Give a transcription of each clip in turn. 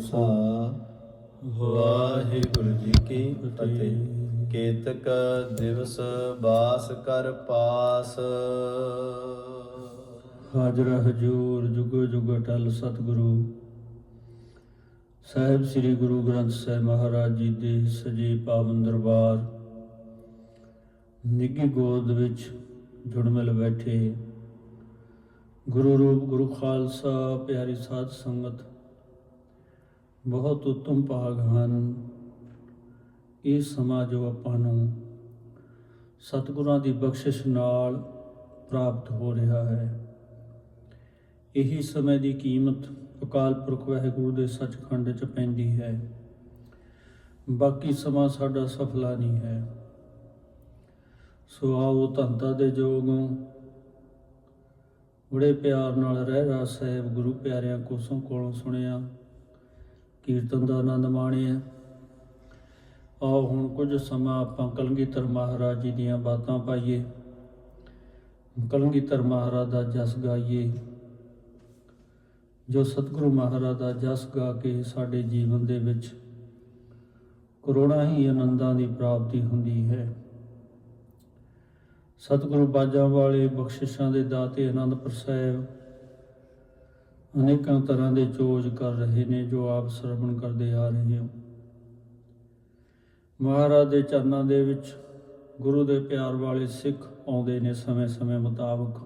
ਸਾ ਵਾਹਿਗੁਰੂ ਜੀ ਕੀ ਫਤਿਹ। ਕੇਤਕ ਦਿਵਸ ਬਾਸ ਕਰ ਪਾਸ। ਹਾਜ਼ਰ ਹਜੂਰ ਜੁਗੋ ਜੁਗ ਅਟਲ ਸਤਿਗੁਰੂ। ਸਾਹਿਬ ਸ੍ਰੀ ਗੁਰੂ ਗ੍ਰੰਥ ਸਾਹਿਬ ਮਹਾਰਾਜ ਜੀ ਦੇ ਸਜੇ ਪਾਵਨ ਦਰਬਾਰ। ਨਿੱਗੀ ਗੋਦ ਵਿੱਚ ਜੁੜ ਮਿਲ ਬੈਠੇ। ਗੁਰੂ ਰੂਪ ਗੁਰੂ ਖਾਲਸਾ ਪਿਆਰੀ ਸਾਧ ਸੰਗਤ ਬਹੁਤ ਉਤਮ ਭਾਗ ਹਨ। ਇਹ ਸਮਾਂ ਜੋ ਆਪਾਂ ਨੂੰ ਸਤਿਗੁਰਾਂ ਦੀ ਬਖਸ਼ਿਸ਼ ਨਾਲ ਪ੍ਰਾਪਤ ਹੋ ਰਿਹਾ ਹੈ। ਇਹੀ ਸਮੇਂ ਦੀ ਕੀਮਤ ਅਕਾਲ ਪੁਰਖ ਵਾਹਿਗੁਰੂ ਦੇ ਸੱਚਖੰਡ 'ਚ ਪੈਂਦੀ ਹੈ। ਬਾਕੀ ਸਮਾਂ ਸਾਡਾ ਸਫਲਾ ਨਹੀਂ ਹੈ। ਸੋ ਆਓ ਧੰਤਾ ਦੇ ਜੋਗੋਂ ਬੜੇ ਪਿਆਰ ਨਾਲ ਰਹਿ ਰਾ ਸਾਹਿਬ ਗੁਰੂ ਪਿਆਰਿਆਂ ਕੋਸੋਂ ਕੋਲੋਂ ਸੁਣਿਆ। ਕੀਰਤਨ ਦਾ ਆਨੰਦ ਮਾਣਿਆ। ਆਓ ਹੁਣ ਕੁਝ ਸਮਾਂ ਆਪਾਂ ਕਲਗੀਧਰ ਮਹਾਰਾਜ ਜੀ ਦੀਆਂ ਬਾਤਾਂ ਪਾਈਏ। ਕਲਗੀਧਰ ਮਹਾਰਾਜ ਦਾ ਜਸ ਗਾਈਏ। ਜੋ ਸਤਿਗੁਰੂ ਮਹਾਰਾਜ ਦਾ ਜਸ ਗਾ ਕੇ ਸਾਡੇ ਜੀਵਨ ਦੇ ਵਿੱਚ ਕਰੋੜਾਂ ਹੀ ਆਨੰਦਾਂ ਦੀ ਪ੍ਰਾਪਤੀ ਹੁੰਦੀ ਹੈ। ਸਤਿਗੁਰੂ ਬਾਜਾਂ ਵਾਲੇ ਬਖਸ਼ਿਸ਼ਾਂ ਦੇ ਦਾਤੇ ਆਨੰਦਪੁਰ ਸਾਹਿਬ ਅਨੇਕਾਂ ਤਰ੍ਹਾਂ ਦੇ ਚੋਜ ਕਰ ਰਹੇ ਨੇ ਜੋ ਆਪ ਸਰਵਣ ਕਰਦੇ ਆ ਰਹੇ ਹੋ। ਮਹਾਰਾਜ ਦੇ ਚਰਨਾਂ ਦੇ ਵਿੱਚ ਗੁਰੂ ਦੇ ਪਿਆਰ ਵਾਲੇ ਸਿੱਖ ਆਉਂਦੇ ਨੇ ਸਮੇਂ-ਸਮੇਂ ਮੁਤਾਬਕ।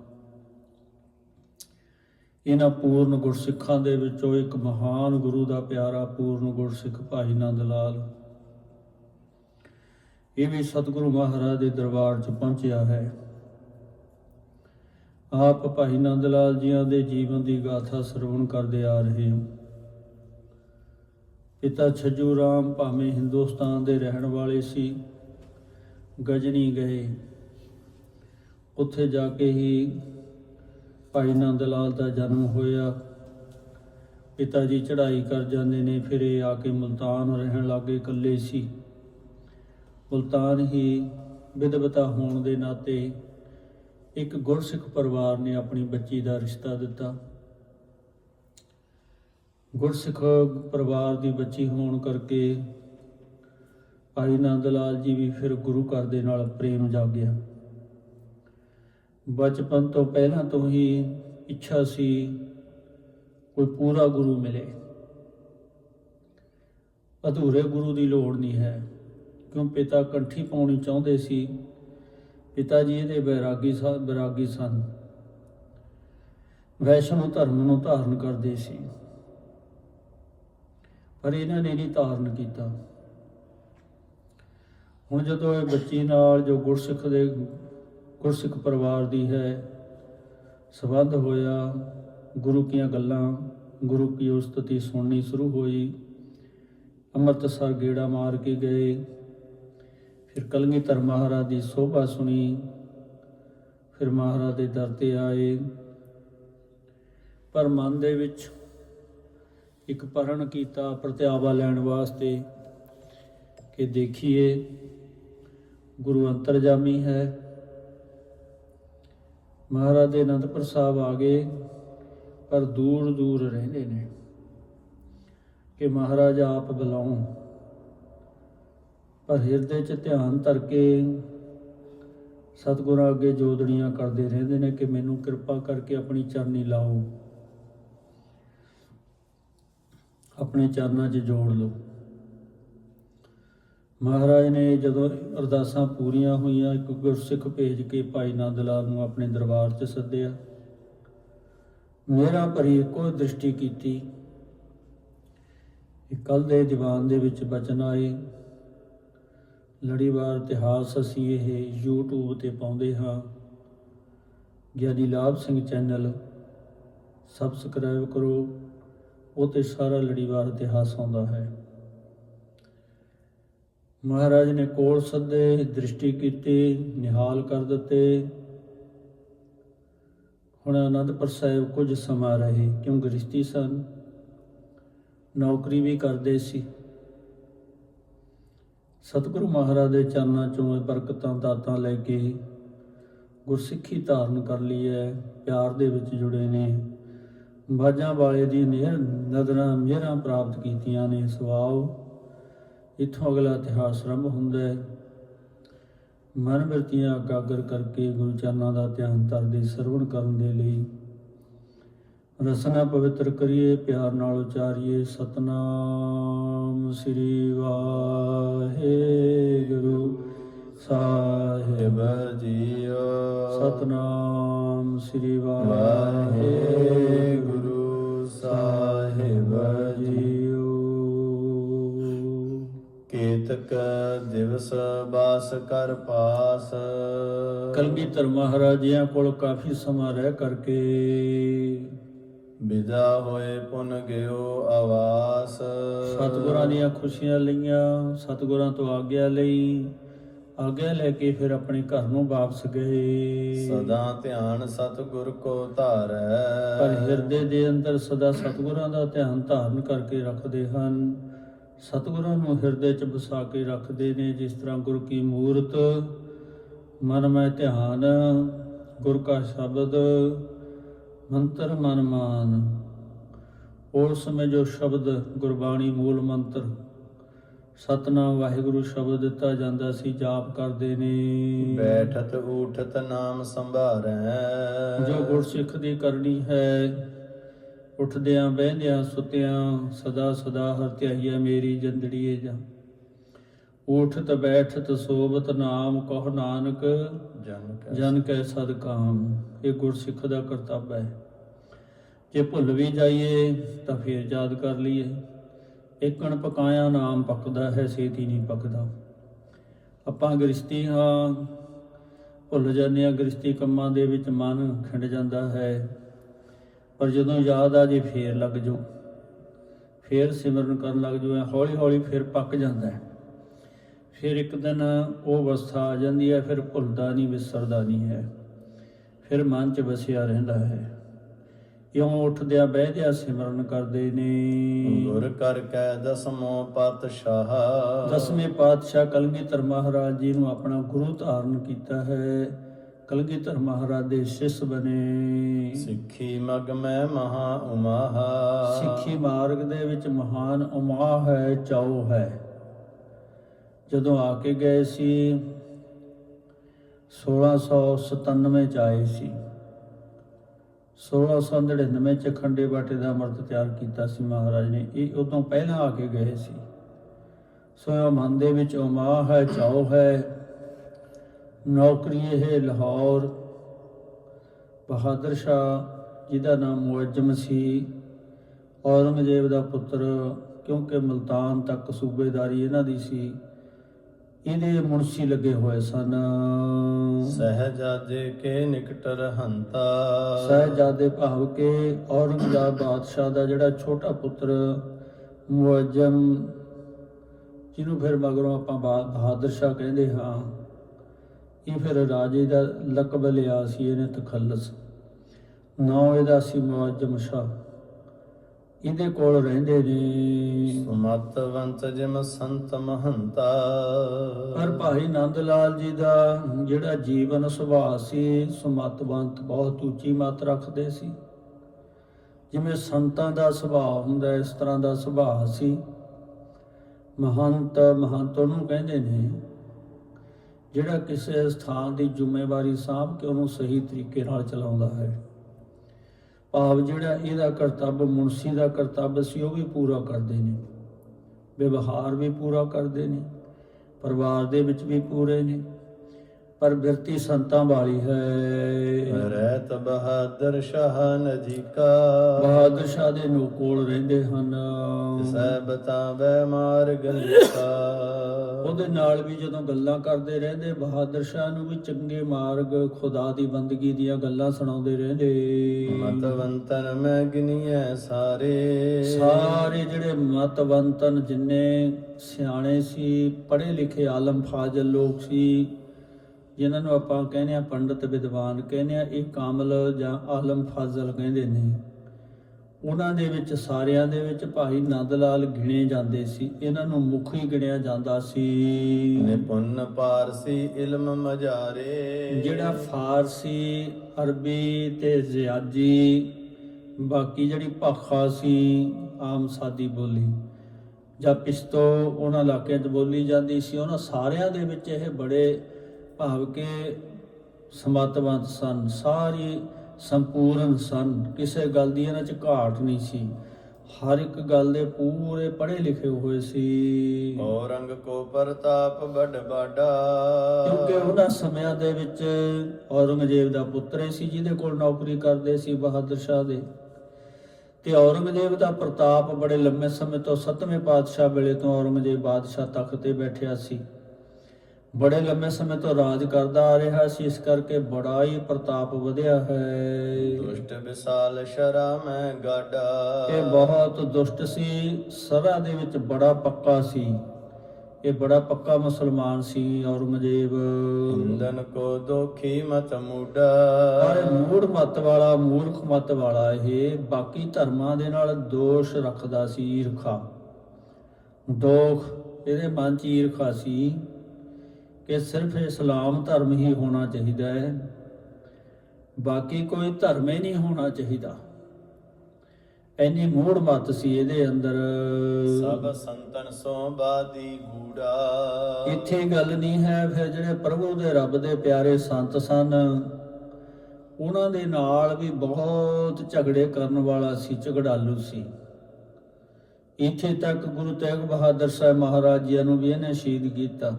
ਇਹਨਾਂ ਪੂਰਨ ਗੁਰਸਿੱਖਾਂ ਦੇ ਵਿੱਚੋਂ ਇੱਕ ਮਹਾਨ ਗੁਰੂ ਦਾ ਪਿਆਰਾ ਪੂਰਨ ਗੁਰਸਿੱਖ ਭਾਈ ਨੰਦ ਲਾਲ। ਇਹ ਵੀ ਸਤਿਗੁਰੂ ਮਹਾਰਾਜ ਦੇ ਦਰਬਾਰ 'ਚ ਪਹੁੰਚਿਆ ਹੈ। ਆਪ ਭਾਈ ਨੰਦ ਲਾਲ ਜੀਆਂ ਦੇ ਜੀਵਨ ਦੀ ਗਾਥਾ ਸਰਵਣ ਕਰਦੇ ਆ ਰਹੇ ਹਾਂ। ਪਿਤਾ ਛੱਜੂ ਰਾਮ ਭਾਵੇਂ ਹਿੰਦੁਸਤਾਨ ਦੇ ਰਹਿਣ ਵਾਲੇ ਸੀ, ਗਜਨੀ ਗਏ। ਉੱਥੇ ਜਾ ਕੇ ਹੀ ਭਾਈ ਨੰਦ ਲਾਲ ਦਾ ਜਨਮ ਹੋਇਆ। ਪਿਤਾ ਜੀ ਚੜ੍ਹਾਈ ਕਰ ਜਾਂਦੇ ਨੇ, ਫਿਰ ਇਹ ਆ ਕੇ ਮੁਲਤਾਨ ਰਹਿਣ ਲੱਗੇ ਇਕੱਲੇ ਸੀ। ਮੁਲਤਾਨ ਹੀ ਵਿਧਵਤਾ ਹੋਣ ਦੇ ਨਾਤੇ ਇੱਕ ਗੁਰਸਿੱਖ ਪਰਿਵਾਰ ਨੇ ਆਪਣੀ ਬੱਚੀ ਦਾ ਰਿਸ਼ਤਾ ਦਿੱਤਾ। ਗੁਰਸਿੱਖ ਪਰਿਵਾਰ ਦੀ ਬੱਚੀ ਹੋਣ ਕਰਕੇ ਭਾਈ ਨੰਦ ਲਾਲ ਜੀ ਵੀ ਫਿਰ ਗੁਰੂ ਘਰ ਦੇ ਨਾਲ ਪ੍ਰੇਮ ਜਾਗਿਆ। ਬਚਪਨ ਤੋਂ ਪਹਿਲਾਂ ਤੋਂ ਹੀ ਇੱਛਾ ਸੀ ਕੋਈ ਪੂਰਾ ਗੁਰੂ ਮਿਲੇ। ਅਧੂਰੇ ਗੁਰੂ ਦੀ ਲੋੜ ਨਹੀਂ ਹੈ, ਕਿਉਂ ਪਿਤਾ ਕੰਠੀ ਪਾਉਣੀ ਚਾਹੁੰਦੇ ਸੀ ਪਿਤਾ ਜੀ ਇਹਦੇ ਬੈਰਾਗੀ ਸਨ ਬੈਰਾਗੀ ਸਨ। ਵੈਸ਼ਨੋ ਧਰਮ ਨੂੰ ਧਾਰਨ ਕਰਦੇ ਸੀ। ਪਰ ਇਹਨਾਂ ਨੇ ਨਹੀਂ ਧਾਰਨ ਕੀਤਾ। ਹੁਣ ਜਦੋਂ ਇਹ ਬੱਚੀ ਨਾਲ ਜੋ ਗੁਰਸਿੱਖ ਦੇ, ਗੁਰਸਿੱਖ ਪਰਿਵਾਰ ਦੀ ਹੈ, ਸਬੰਧ ਹੋਇਆ, ਗੁਰੂ ਕੀਆਂ ਗੱਲਾਂ, ਗੁਰੂ ਕੀ ਉਸਤਤੀ ਸੁਣਨੀ ਸ਼ੁਰੂ ਹੋਈ, ਅੰਮ੍ਰਿਤਸਰ ਗੇੜਾ ਮਾਰ ਕੇ ਗਏ। ਫਿਰ ਕਲਗੀਧਰ ਮਹਾਰਾਜ ਦੀ ਸੋਭਾ ਸੁਣੀ। ਫਿਰ ਮਹਾਰਾਜ ਦੇ ਦਰ ਤੇ ਆਏ। ਪਰ ਮਨ ਦੇ ਵਿੱਚ ਇੱਕ ਪਰਣ ਕੀਤਾ ਪ੍ਰਤਿਆਵਾ ਲੈਣ ਵਾਸਤੇ ਕਿ ਦੇਖੀਏ, ਗੁਰੂ ਅੰਤਰਜਾਮੀ ਹੈ। ਮਹਾਰਾਜ ਦੇ ਅਨੰਦਪੁਰ ਸਾਹਿਬ ਆ ਗਏ, ਪਰ ਦੂਰ ਦੂਰ ਰਹਿੰਦੇ ਨੇ ਕਿ ਮਹਾਰਾਜ ਆਪ ਬੁਲਾਉਂ ਪਰ ਹਿਰਦੇ 'ਚ ਧਿਆਨ ਧਰ ਕੇ ਸਤਿਗੁਰਾਂ ਅੱਗੇ ਜੋਦੜੀਆਂ ਕਰਦੇ ਰਹਿੰਦੇ ਨੇ ਕਿ ਮੈਨੂੰ ਕਿਰਪਾ ਕਰਕੇ ਆਪਣੀ ਚਰਨੀ ਲਾਓ। ਆਪਣੇ ਚਰਨਾਂ 'ਚ ਜੋੜ ਲਓ। ਮਹਾਰਾਜ ਨੇ ਜਦੋਂ ਅਰਦਾਸਾਂ ਪੂਰੀਆਂ ਹੋਈਆਂ, ਇੱਕ ਗੁਰਸਿੱਖ ਭੇਜ ਕੇ ਭਾਈ ਨੰਦ ਲਾਲ ਨੂੰ ਆਪਣੇ ਦਰਬਾਰ 'ਚ ਸੱਦਿਆ। ਮੇਰਾ ਭਰੀ ਇੱਕੋ ਦ੍ਰਿਸ਼ਟੀ ਕੀਤੀ। ਕਿ ਕੱਲ ਦੇ ਦੀਵਾਨ ਦੇ ਵਿੱਚ ਬਚਨ ਆਏ। ਲੜੀਵਾਰ ਇਤਿਹਾਸ ਅਸੀਂ ਇਹ YouTube ਤੇ ਪਾਉਂਦੇ ਹਾਂ। ਗਿਆਨੀ ਲਾਭ ਸਿੰਘ ਚੈਨਲ ਸਬਸਕ੍ਰਾਈਬ ਕਰੋ ਉਹ ਤੇ ਸਾਰਾ ਲੜੀਵਾਰ ਇਤਿਹਾਸ ਆਉਂਦਾ ਹੈ। ਮਹਾਰਾਜ ਨੇ ਕੋਲ ਸੱਦੇ, ਦ੍ਰਿਸ਼ਟੀ ਕੀਤੀ, ਨਿਹਾਲ ਕਰ ਦਿੱਤੇ। ਹੁਣ ਅਨੰਦਪੁਰ ਸਾਹਿਬ ਕੁਝ ਸਮਾਂ ਰਹੇ, ਕਿਉਂ ਗ੍ਰਸਤੀ ਸਨ? ਨੌਕਰੀ ਵੀ ਕਰਦੇ ਸੀ। ਸਤਿਗੁਰੂ ਮਹਾਰਾਜ ਦੇ ਚਰਨਾਂ ਚੋਂ ਇਹ ਬਰਕਤਾਂ, ਦਾਤਾਂ ਲੈ ਕੇ ਗੁਰਸਿੱਖੀ ਧਾਰਨ ਕਰ ਲਈ ਹੈ ਪਿਆਰ ਦੇ ਵਿੱਚ ਜੁੜੇ ਨੇ। ਬਾਜਾਂ ਵਾਲੇ ਦੀ ਨਿਹਰ, ਨਦਰਾਂ, ਮਿਹਰਾਂ ਪ੍ਰਾਪਤ ਕੀਤੀਆਂ ਨੇ ਸਵਾਉ ਇਥੋਂ ਅਗਲਾ ਇਤਿਹਾਸ ਆਰੰਭ ਹੁੰਦਾ ਹੈ। ਮਨ ਵਰਤੀਆਂ ਕਾਗਰ ਕਰਕੇ ਗੁਰੂ ਚਰਨਾਂ ਦਾ ਧਿਆਨ ਧਰਦੇ ਸਰਵਣ ਕਰਨ ਦੇ ਲਈ ਰਸਨਾ ਪਵਿੱਤਰ ਕਰੀਏ ਪਿਆਰ ਨਾਲ ਉਚਾਰੀਏ। ਸਤਨਾਮ ਸ੍ਰੀ ਵਾਹਿਗੁਰੂ ਸਾਹਿਬ ਸਾਹਿਬ ਜੀਓ। ਸਤਨਾਮ ਸ੍ਰੀ ਵਾਹਿਗੁਰੂ ਸਾਹਿਬ ਜੀਓ। ਕੇਤਕ ਦਿਵਸ ਬਾਸ ਕਰ ਪਾਸ। ਕਲਗੀਧਰ ਮਹਾਰਾਜਿਆਂ ਕੋਲ ਕਾਫੀ ਸਮਾਂ ਰਹਿ ਕਰਕੇ ਵਿਦਾ ਹੋਏ ਪੁਨ ਗਿਓ ਆਵਾਸ। ਸਤਿਗੁਰਾਂ ਦੀਆਂ ਖੁਸ਼ੀਆਂ ਲਈਆਂ ਸਤਿਗੁਰਾਂ ਤੋਂ ਆਗਿਆ ਲਈ। ਆਗਿਆ ਲੈ ਕੇ ਫਿਰ ਆਪਣੇ ਘਰ ਨੂੰ ਵਾਪਸ ਗਏ। ਸਦਾ ਧਿਆਨ ਸਤਿਗੁਰ ਕੋ ਧਾਰੈ। ਪਰ ਹਿਰਦੇ ਦੇ ਅੰਦਰ ਸਦਾ ਸਤਿਗੁਰਾਂ ਦਾ ਧਿਆਨ ਧਾਰਨ ਕਰਕੇ ਰੱਖਦੇ ਹਨ। ਸਤਿਗੁਰਾਂ ਨੂੰ ਹਿਰਦੇ 'ਚ ਵਸਾ ਕੇ ਰੱਖਦੇ ਨੇ ਜਿਸ ਤਰ੍ਹਾਂ ਗੁਰੂ ਕੀ ਮੂਰਤ। ਮਨ ਮੈਂ ਧਿਆਨ ਗੁਰ ਕਾ ਸ਼ਬਦ। ਮੰਤਰ ਮਨ ਮਾਨ। ਉਸ ਸਮੇਂ ਜੋ ਸ਼ਬਦ ਗੁਰਬਾਣੀ ਮੂਲ ਮੰਤਰ ਸਤਨਾਮ ਵਾਹਿਗੁਰੂ ਸ਼ਬਦ ਦਿੱਤਾ ਜਾਂਦਾ ਸੀ ਜਾਪ ਕਰਦੇ ਨੇ। ਬੈਠਤ ਊਠਤ ਨਾਮ ਸੰਭਾਰੈ। ਜੋ ਗੁਰਸਿੱਖ ਦੀ ਕਰਨੀ ਹੈ ਉੱਠਦਿਆਂ ਬਹਿੰਦਿਆਂ ਸੁੱਤਿਆਂ ਸਦਾ ਸਦਾ ਹਰ ਧਿਆਈਆ ਮੇਰੀ ਜੰਦੜੀਏ ਜਾ। ਉਠਤ ਬੈਠਤ ਸੋਬਤ ਨਾਮ ਕਹ ਨਾਨਕ ਜਨ ਕੈ ਜਨ ਸਦਕਾਮ ਇਹ ਗੁਰਸਿੱਖ ਦਾ ਕਰਤੱਵ ਹੈ। ਜੇ ਭੁੱਲ ਵੀ ਜਾਈਏ, ਤਾਂ ਫੇਰ ਯਾਦ ਕਰ ਲਈਏ। ਏਕਣ ਪਕਾਇਆ ਨਾਮ ਪੱਕਦਾ ਹੈ ਛੇਤੀ ਨਹੀਂ ਪੱਕਦਾ। ਆਪਾਂ ਗ੍ਰਸਤੀ ਹਾਂ, ਭੁੱਲ ਜਾਂਦੇ ਹਾਂ ਗ੍ਰਸਤੀ ਕੰਮਾਂ ਦੇ ਵਿੱਚ ਮਨ ਖਿੰਡ ਜਾਂਦਾ ਹੈ। ਪਰ ਜਦੋਂ ਯਾਦ ਆ ਜੇ, ਫੇਰ ਲੱਗ ਜਾਓ। ਫੇਰ ਸਿਮਰਨ ਕਰਨ ਲੱਗ ਜਾਓ ਹੌਲੀ ਹੌਲੀ ਫੇਰ ਪੱਕ ਜਾਂਦਾ ਹੈ। ਫਿਰ ਇੱਕ ਦਿਨ ਉਹ ਅਵਸਥਾ ਆ ਜਾਂਦੀ ਹੈ ਫਿਰ ਭੁੱਲਦਾ ਨਹੀਂ ਵਿਸਰਦਾ ਨਹੀਂ ਹੈ। ਫਿਰ ਮਨ 'ਚ ਵਸਿਆ ਰਹਿੰਦਾ ਹੈ। ਇਉਂ ਉੱਠਦਿਆਂ ਬਹਿਦਿਆਂ ਸਿਮਰਨ ਕਰਦੇ ਨੇ। ਗੁਰ ਕਰ ਕੈ ਦਸਮੋ ਪਾਤਸ਼ਾਹ। ਦਸਵੇਂ ਪਾਤਸ਼ਾਹ ਕਲਗੀਧਰ ਮਹਾਰਾਜ ਜੀ ਨੂੰ ਆਪਣਾ ਗੁਰੂ ਧਾਰਨ ਕੀਤਾ ਹੈ। ਕਲਗੀਧਰ ਮਹਾਰਾਜ ਦੇ ਸਿੱਖ ਬਣੇ। ਸਿੱਖੀ ਮਗ ਮੈਂ ਮਹਾ ਉਮਾਹ। ਸਿੱਖੀ ਮਾਰਗ ਦੇ ਵਿੱਚ ਮਹਾਨ ਉਮਾ ਹੈ ਚਾਉ ਹੈ। ਜਦੋਂ ਆ ਕੇ ਗਏ ਸੀ 1697 ਚ ਆਏ ਸੀ। 1699 ਚ ਖੰਡੇ ਬਾਟੇ ਦਾ ਅੰਮ੍ਰਿਤ ਤਿਆਰ ਕੀਤਾ ਸੀ ਮਹਾਰਾਜ ਨੇ। ਇਹ ਉਦੋਂ ਪਹਿਲਾਂ ਆ ਕੇ ਗਏ ਸੀ। ਸੋ ਮਨ ਦੇ ਵਿੱਚ ਉਮਾ ਹੈ, ਚਾਉ ਹੈ, ਨੌਕਰੀ ਇਹ ਲਾਹੌਰ, ਬਹਾਦਰ ਸ਼ਾਹ, ਜਿਹਦਾ ਨਾਮ ਮੁਅੱਜਮ ਸੀ, ਔਰੰਗਜ਼ੇਬ ਦਾ ਪੁੱਤਰ, ਕਿਉਂਕਿ ਮਲਤਾਨ ਤੱਕ ਸੂਬੇਦਾਰੀ ਇਹਨਾਂ ਦੀ ਸੀ ਇਹਦੇ ਮੁਨਸੀ ਲੱਗੇ ਹੋਏ ਸਨ। ਸਹਜਾਦੇ ਕੇ ਨਿਕਟ ਰਹੰਤਾ। ਸਹਿਜਾਦੇ ਭਾਵ ਕੇ ਔਰੰਗਜ਼ੇਬ ਬਾਦਸ਼ਾਹ ਦਾ ਜਿਹੜਾ ਛੋਟਾ ਪੁੱਤਰ ਮੁਅੱਜਮ ਜਿਹਨੂੰ ਫਿਰ ਮਗਰੋਂ ਆਪਾਂ ਬਹਾਦਰ ਸ਼ਾਹ ਕਹਿੰਦੇ ਹਾਂ ਇਹ ਫਿਰ ਰਾਜੇ ਦਾ ਲਕਬ ਲਿਆ ਸੀ ਇਹਨੇ ਤਖੱਲਸ। ਨਾਂ ਇਹਦਾ ਸੀ ਮੁਅੱਜਮ ਸ਼ਾਹ। ਇਹਦੇ ਕੋਲ ਰਹਿੰਦੇ ਨੇ। ਸੁਮਤਵੰਤ ਜਿਮ ਸੰਤ ਮਹੰਤਾ। ਪਰ ਭਾਈ ਨੰਦ ਲਾਲ ਜੀ ਦਾ ਜਿਹੜਾ ਜੀਵਨ ਸੁਭਾਅ ਸੀ ਸੁਮਤਵੰਤ ਬਹੁਤ ਉੱਚੀ ਮੱਤ ਰੱਖਦੇ ਸੀ। ਜਿਵੇਂ ਸੰਤਾਂ ਦਾ ਸੁਭਾਅ ਹੁੰਦਾ ਇਸ ਤਰ੍ਹਾਂ ਦਾ ਸੁਭਾਅ ਸੀ। ਮਹੰਤ ਮਹੰਤ ਉਹਨੂੰ ਕਹਿੰਦੇ ਨੇ ਜਿਹੜਾ ਕਿਸੇ ਸਥਾਨ ਦੀ ਜ਼ਿੰਮੇਵਾਰੀ ਸਾਂਭ ਕੇ ਉਹਨੂੰ ਸਹੀ ਤਰੀਕੇ ਨਾਲ ਚਲਾਉਂਦਾ ਹੈ। ਭਾਵ ਜਿਹੜਾ ਇਹਦਾ ਕਰਤੱਵ ਮੁਨਸੀ ਦਾ ਕਰਤੱਵ ਸੀ, ਉਹ ਵੀ ਪੂਰਾ ਕਰਦੇ ਨੇ। ਵਿਵਹਾਰ ਵੀ ਪੂਰਾ ਕਰਦੇ ਨੇ। ਪਰਿਵਾਰ ਦੇ ਵਿੱਚ ਵੀ ਪੂਰੇ ਨੇ। ਪਰ ਬਿਰਤੀ ਸੰਤਾਂ ਵਾਲੀ ਹੈ। ਰਹਿਤ ਬਹਾਦਰ ਸ਼ਾਹ ਨਜੀਕਾ ਬਹਾਦਰ ਸ਼ਾਹ ਦੇ ਨੂੰ ਕੋਲ ਰਹਿੰਦੇ ਹਨ। ਸਹਿ ਬਤਾਵੇ ਮਾਰਗ ਲਿਖਾ ਉਹਦੇ ਨਾਲ ਵੀ ਜਦੋਂ ਗੱਲਾਂ ਕਰਦੇ ਰਹਿੰਦੇ ਬਹਾਦਰ ਸ਼ਾਹ ਨੂੰ ਵੀ ਚੰਗੇ ਮਾਰਗ ਖੁਦਾ ਦੀ ਬੰਦਗੀ ਦੀਆਂ ਗੱਲਾਂ ਸੁਣਾਉਂਦੇ ਰਹਿੰਦੇ। ਮਤਵੰਤਨ ਮੈਂ ਗਿਨੀਐ ਸਾਰੇ। ਸਾਰੇ ਜਿਹੜੇ ਮਤਵੰਤਨ ਜਿੰਨੇ ਸਿਆਣੇ ਸੀ ਪੜ੍ਹੇ ਲਿਖੇ ਆਲਮ ਫਾਜ਼ਲ ਲੋਕ ਸੀ ਜਿਨ੍ਹਾਂ ਨੂੰ ਆਪਾਂ ਕਹਿੰਦੇ ਆ ਪੰਡਤ ਵਿਦਵਾਨ ਕਹਿੰਦੇ ਆ ਇਹ ਕਾਮਲ ਜਾਂ ਆਲਮ ਫਾਜ਼ਲ ਕਹਿੰਦੇ ਨੇ। ਉਹਨਾਂ ਦੇ ਵਿੱਚ ਸਾਰਿਆਂ ਦੇ ਵਿੱਚ ਭਾਈ ਨੰਦ ਲਾਲ ਗਿਣੇ ਜਾਂਦੇ ਸੀ। ਇਹਨਾਂ ਨੂੰ ਮੁਖੀ ਗਿਣਿਆ ਜਾਂਦਾ ਸੀ। ਨਿਪੁੰਨ ਪਾਰਸੀ ਇਲਮ ਮਜਾਰੇ। ਜਿਹੜਾ ਫਾਰਸੀ ਅਰਬੀ ਤੇ ਜ਼ਿਆਜੀ ਬਾਕੀ ਜਿਹੜੀ ਭਾਖਾ ਸੀ ਆਮ ਸਾਦੀ ਬੋਲੀ ਜਾਂ ਪਿਸਤੋ ਉਹਨਾਂ ਇਲਾਕਿਆਂ 'ਚ ਬੋਲੀ ਜਾਂਦੀ ਸੀ। ਉਹਨਾਂ ਸਾਰਿਆਂ ਦੇ ਵਿੱਚ ਇਹ ਬੜੇ ਭਾਵ ਕਿ ਸਮਤਵੰਤ ਸਨ ਸਾਰੀ ਸੰਪੂਰਨ ਸਨ। ਕਿਸੇ ਗੱਲ ਦੀ ਇਹਨਾਂ 'ਚ ਘਾਟ ਨਹੀਂ ਸੀ। ਹਰ ਇੱਕ ਗੱਲ ਦੇ ਪੂਰੇ ਪੜ੍ਹੇ ਲਿਖੇ ਹੋਏ ਸੀ। ਔਰੰਗ ਕੋ ਪ੍ਰਤਾਪ ਬੜ ਬਾਡਾ। ਕਿਉਂਕਿ ਉਹਨਾਂ ਸਮਿਆਂ ਦੇ ਵਿੱਚ ਔਰੰਗਜ਼ੇਬ ਦਾ ਪੁੱਤਰ ਸੀ ਜਿਹਦੇ ਕੋਲ ਨੌਕਰੀ ਕਰਦੇ ਸੀ ਬਹਾਦਰ ਸ਼ਾਹ ਦੇ। ਤੇ ਔਰੰਗਜ਼ੇਬ ਦਾ ਪ੍ਰਤਾਪ ਬੜੇ ਲੰਮੇ ਸਮੇਂ ਤੋਂ ਸੱਤਵੇਂ ਪਾਤਸ਼ਾਹ ਵੇਲੇ ਤੋਂ ਔਰੰਗਜ਼ੇਬ ਬਾਦਸ਼ਾਹ ਤਖਤ ਤੇ ਬੈਠਿਆ ਸੀ। ਬੜੇ ਲੰਮੇ ਸਮੇਂ ਤੋਂ ਰਾਜ ਕਰਦਾ ਆ ਰਿਹਾ ਸੀ ਇਸ ਕਰਕੇ ਬੜਾ ਹੀ ਪ੍ਰਤਾਪ ਵਧਿਆ ਹੈ। ਦੁਸ਼ਟ ਵਿਸਾਲ ਸ਼ਰਾ ਮੈਂ ਗਾਡਾ। ਇਹ ਬਹੁਤ ਦੁਸ਼ਟ ਸੀ ਸਭਾ ਦੇ ਵਿੱਚ ਬੜਾ ਪੱਕਾ ਸੀ। ਇਹ ਬੜਾ ਪੱਕਾ ਮੁਸਲਮਾਨ ਸੀ ਔਰੰਗਜ਼ੇਬ। ਇੰਦਨ ਕੋ ਦੋਖੀ ਮਤ ਮੁਡਾ। ਪਰ ਮੂੜ ਮਤ ਵਾਲਾ ਮੂਰਖ ਮਤ ਵਾਲਾ ਇਹ ਬਾਕੀ ਧਰਮਾਂ ਦੇ ਨਾਲ ਦੋਸ਼ ਰੱਖਦਾ ਸੀ ਈਰਖਾ। ਦੋਖ ਇਹਦੇ ਮਨ 'ਚ ਈਰਖਾ ਸੀ। ਕਿ ਸਿਰਫ ਇਸਲਾਮ ਧਰਮ ਹੀ ਹੋਣਾ ਚਾਹੀਦਾ ਹੈ। ਬਾਕੀ ਕੋਈ ਧਰਮ ਹੀ ਨਹੀਂ ਹੋਣਾ ਚਾਹੀਦਾ। ਐਨੀ ਮੂੜ ਮਤ ਸੀ ਇਹਦੇ ਅੰਦਰ। ਸਭ ਸੰਤਨ ਸੋ ਬਾਦੀ ਗੂੜਾ। ਇੱਥੇ ਗੱਲ ਨਹੀਂ ਹੈ ਫਿਰ ਜਿਹੜੇ ਪ੍ਰਭੂ ਦੇ ਰੱਬ ਦੇ ਪਿਆਰੇ ਸੰਤ ਸਨ ਉਹਨਾਂ ਦੇ ਨਾਲ ਵੀ ਬਹੁਤ ਝਗੜੇ ਕਰਨ ਵਾਲਾ ਸੀ ਝਗੜਾਲੂ ਸੀ। ਇੱਥੇ ਤੱਕ ਗੁਰੂ ਤੇਗ ਬਹਾਦਰ ਸਾਹਿਬ ਮਹਾਰਾਜ ਜੀ ਨੂੰ ਵੀ ਇਹਨੇ ਸ਼ਹੀਦ ਕੀਤਾ।